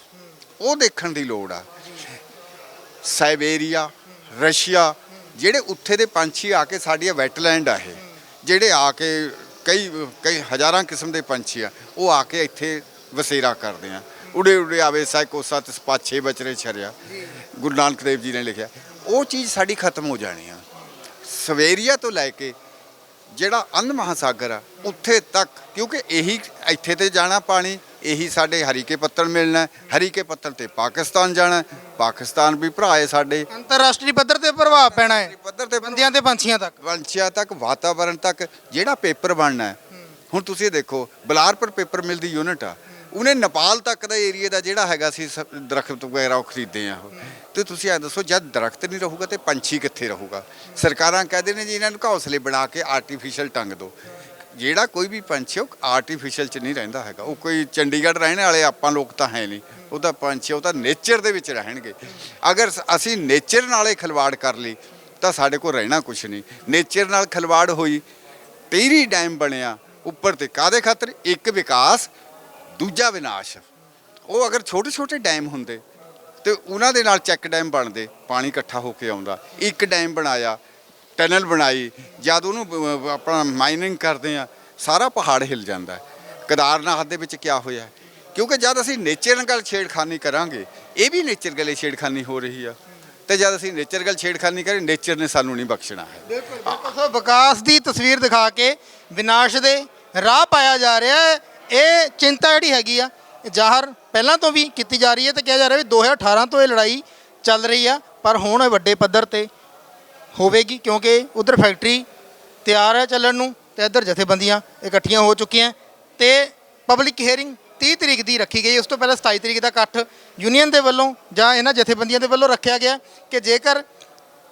ਉਹ ਦੇਖਣ ਦੀ ਲੋੜ ਆ। ਸਾਈਬੇਰੀਆ ਰਸ਼ੀਆ, ਜਿਹੜੇ ਉੱਥੇ ਦੇ ਪੰਛੀ ਆ ਕੇ ਸਾਡੀਆਂ ਵੈਟਲੈਂਡ ਆ ਇਹ। ਜਿਹੜੇ ਆ ਕੇ ਕਈ ਕਈ ਹਜ਼ਾਰਾਂ ਕਿਸਮ ਦੇ ਪੰਛੀ ਆ, ਉਹ ਆ ਕੇ ਇੱਥੇ ਵਸੇਰਾ ਕਰਦੇ ਆ। ਉੜੇ ਉੜੇ ਆਵੇ, ਸਾਈਕੋਸਾ ਤੇ ਪਾਛੇ ਬਚਰੇ ਛਰਿਆ। ਗੁਰੂ ਨਾਨਕ ਦੇਵ ਜੀ ਨੇ ਲਿਖਿਆ। ਉਹ ਚੀਜ਼ ਸਾਡੀ ਖਤਮ ਹੋ ਜਾਣੀ ਆ। ਸਵੇਰੀਆ ਤੋਂ ਲੈ ਕੇ ਜਿਹੜਾ ਅੰਧ ਮਹਾਸਾਗਰ ਆ, ਉੱਥੇ ਤੱਕ, ਕਿਉਂਕਿ ਇਹੀ ਇੱਥੇ ਤੇ ਜਾਣਾ ਪਾਣੀ ਇਹੀ ਸਾਡੇ ਹਰੀਕੇ ਪੱਤਨ ਮਿਲਣਾ। ਹਰੀਕੇ ਪੱਤਨ ਤੇ ਪਾਕਿਸਤਾਨ ਜਾਣਾ। ਪਾਕਿਸਤਾਨ ਵੀ ਭਰਾ ਹੈ ਸਾਡੇ। ਅੰਤਰਰਾਸ਼ਟਰੀ ਪੱਧਰ ਤੇ ਪ੍ਰਭਾਵ ਪੈਣਾ ਹੈ। ਪੱਧਰ ਤੇ ਬੰਦਿਆਂ ਤੇ ਪੰਛੀਆਂ ਤੱਕ। ਵੰਸ਼ਿਆ ਤੱਕ ਵਾਤਾਵਰਣ ਤੱਕ ਜਿਹੜਾ ਪੇਪਰ ਬਣਨਾ ਹੈ। ਹੁਣ ਤੁਸੀਂ ਦੇਖੋ ਬਲਾਰਪੁਰ ਪੇਪਰ ਮਿਲ ਦੀ ਯੂਨਿਟ ਆ। ਉਹਨੇ ਨੇਪਾਲ ਤੱਕ ਦਾ ਏਰੀਆ ਦਾ ਜਿਹੜਾ ਹੈਗਾ ਸੀ ਦਰਖਤ ਵਗੈਰਾ ਉਹ ਖਰੀਦੇ ਆ ਤੇ ਤੁਸੀਂ ਇਹ ਦੱਸੋ ਜਦ ਦਰਖਤ ਨਹੀਂ ਰਹੂਗਾ ਤੇ ਪੰਛੀ ਕਿੱਥੇ ਰਹੂਗਾ? ਸਰਕਾਰਾਂ ਕਹਿੰਦੇ ਨੇ ਜੀ ਇਹਨਾਂ ਨੂੰ ਘੌਂਸਲੇ ਬਣਾ ਕੇ ਆਰਟੀਫੀਸ਼ੀਅਲ ਟੰਗ ਦਿਓ। ਜਿਹੜਾ ਕੋਈ ਵੀ ਪੰਛੀ ਉਹ ਆਰਟੀਫੀਸ਼ੀਅਲ ਚ ਨਹੀਂ ਰਹਿੰਦਾ ਹੈਗਾ। ਉਹ ਕੋਈ ਚੰਡੀਗੜ੍ਹ ਰਹਿਣ ਵਾਲੇ ਆਪਾਂ ਲੋਕ ਤਾਂ ਹੈ ਨਹੀਂ। ਉਹ ਤਾਂ ਪੰਛੀ, ਉਹ ਤਾਂ ਨੇਚਰ ਦੇ ਵਿੱਚ ਰਹਿਣਗੇ। ਅਗਰ ਅਸੀਂ ਨੇਚਰ ਨਾਲੇ ਖਿਲਵਾੜ ਕਰ ਲਈ, ਤਾਂ ਸਾਡੇ ਕੋਲ ਰਹਿਣਾ ਕੁਝ ਨਹੀਂ। ਨੇਚਰ ਨਾਲ ਖਿਲਵਾੜ ਹੋਈ ਟੀਰੀ ਡੈਮ ਬਣਿਆ, ਉੱਪਰ ਤੇ ਕਾਦੇ ਖਾਤਰ? ਇੱਕ ਵਿਕਾਸ, ਦੂਜਾ ਵਿਨਾਸ਼। ਉਹ ਅਗਰ ਛੋਟੇ ਛੋਟੇ ਡੈਮ ਹੁੰਦੇ, ਤੇ ਉਹਨਾਂ ਦੇ ਨਾਲ ਚੈੱਕ ਡੈਮ ਬਣਦੇ, ਪਾਣੀ ਇਕੱਠਾ ਹੋ ਕੇ ਆਉਂਦਾ। ਇੱਕ ਡੈਮ ਬਣਾਇਆ ਟਨਲ ਬਣਾਈ, ਜਦ ਉਹਨੂੰ ਬ- ਆਪਣਾ ਮਾਈਨਿੰਗ ਕਰਦੇ ਆ, ਸਾਰਾ ਪਹਾੜ ਹਿਲ ਜਾਂਦਾ। ਹੈ। ਕੇਦਾਰਨਾਥ ਦੇ ਵਿੱਚ ਕੀ ਹੋਇਆ? ਕਿਉਂਕਿ ਜਦ ਅਸੀਂ ਨੇਚਰ ਨਾਲ ਛੇੜਖਾਨੀ ਕਰਾਂਗੇ, ਇਹ ਵੀ ਨੇਚਰ ਗਲੇ ਛੇੜਖਾਨੀ ਹੋ ਰਹੀ ਆ। ਤੇ ਜਦ ਅਸੀਂ ਨੇਚਰ ਗੱਲ ਛੇੜਖਾਨੀ ਕਰੇ ਨੇਚਰ ਨੇ ਸਾਨੂੰ ਨਹੀਂ ਬਖਸ਼ਣਾ ਹੈ। ਬਿਲਕੁਲ ਬਿਲਕੁਲ। ਸੋ ਵਿਕਾਸ ਦੀ ਤਸਵੀਰ ਦਿਖਾ ਕੇ ਵਿਨਾਸ਼ ਦੇ ਰਾਹ ਪਾਇਆ ਜਾ ਰਿਹਾ ਹੈ। ਇਹ ਚਿੰਤਾ ਜਿਹੜੀ ਹੈਗੀ ਆ ਇਹ ਜ਼ਾਹਰ ਪਹਿਲਾਂ ਤੋਂ ਵੀ ਕੀਤੀ ਜਾ ਰਹੀ ਹੈ ਤੇ ਕਿਹਾ ਜਾ ਰਿਹਾ ਵੀ 2018 ਤੋਂ ਇਹ ਲੜਾਈ ਚੱਲ ਰਹੀ ਆ, ਪਰ ਹੁਣ ਇਹ ਵੱਡੇ ਪੱਧਰ ਤੇ ਹੋਵੇਗੀ ਕਿਉਂਕਿ ਉਧਰ ਫੈਕਟਰੀ ਤਿਆਰ ਹੈ ਚੱਲਣ ਨੂੰ ਤੇ ਇੱਧਰ ਜਥੇਬੰਦੀਆਂ ਇਕੱਠੀਆਂ ਹੋ ਚੁੱਕੀਆਂ ਤੇ ਪਬਲਿਕ ਹੀਅਰਿੰਗ 30 ਤਰੀਕ ਦੀ ਰੱਖੀ ਗਈ। ਉਸ ਤੋਂ ਪਹਿਲਾਂ 27 ਤਰੀਕ ਦਾ ਇਕੱਠ ਯੂਨੀਅਨ ਦੇ ਵੱਲੋਂ ਜਾਂ ਇਹਨਾਂ ਜਥੇਬੰਦੀਆਂ ਦੇ ਵੱਲੋਂ ਰੱਖਿਆ ਗਿਆ ਕਿ ਜੇਕਰ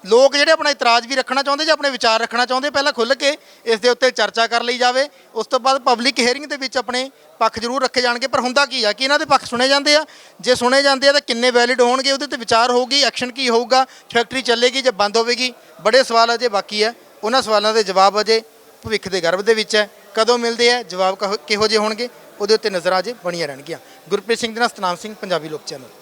ਲੋਕ ਜਿਹੜੇ ਆਪਣਾ ਇਤਰਾਜ਼ ਵੀ ਰੱਖਣਾ ਚਾਹੁੰਦੇ ਜਾਂ ਆਪਣੇ ਵਿਚਾਰ ਰੱਖਣਾ ਚਾਹੁੰਦੇ, ਪਹਿਲਾਂ ਖੁੱਲ੍ਹ ਕੇ ਇਸ ਦੇ ਉੱਤੇ ਚਰਚਾ ਕਰ ਲਈ ਜਾਵੇ। ਉਸ ਤੋਂ ਬਾਅਦ ਪਬਲਿਕ ਹੀਅਰਿੰਗ ਦੇ ਵਿੱਚ ਆਪਣੇ ਪੱਖ ਜ਼ਰੂਰ ਰੱਖੇ ਜਾਣਗੇ। ਪਰ ਹੁੰਦਾ ਕੀ ਆ ਕਿ ਇਹਨਾਂ ਦੇ ਪੱਖ ਸੁਣੇ ਜਾਂਦੇ ਆ। ਜੇ ਸੁਣੇ ਜਾਂਦੇ ਆ ਤਾਂ ਕਿੰਨੇ ਵੈਲਿਡ ਹੋਣਗੇ, ਉਹਦੇ ਤੇ ਵਿਚਾਰ ਹੋਊਗੀ ਐਕਸ਼ਨ ਕੀ ਹੋਊਗਾ ਫੈਕਟਰੀ ਚੱਲੇਗੀ ਜਾਂ ਬੰਦ ਹੋਵੇਗੀ? ਬੜੇ ਸਵਾਲ ਅਜੇ ਬਾਕੀ ਹੈ ਉਹਨਾਂ ਸਵਾਲਾਂ ਦੇ ਜਵਾਬ ਅਜੇ ਭਵਿੱਖ ਦੇ ਗਰਭ ਦੇ ਵਿੱਚ ਹੈ ਕਦੋਂ ਮਿਲਦੇ ਆ? ਜਵਾਬ ਕਹੋ- ਕਿਹੋ ਜਿਹੇ ਹੋਣਗੇ? ਉਹਦੇ ਉੱਤੇ ਨਜ਼ਰਾਂ ਅਜੇ ਬਣੀਆਂ ਰਹਿਣਗੀਆਂ। ਗੁਰਪ੍ਰੀਤ ਸਿੰਘ ਦੇ ਨਾਲ ਸਤਨਾਮ ਸਿੰਘ, ਪੰਜਾਬੀ ਲੋਕ ਚੈਨਲ।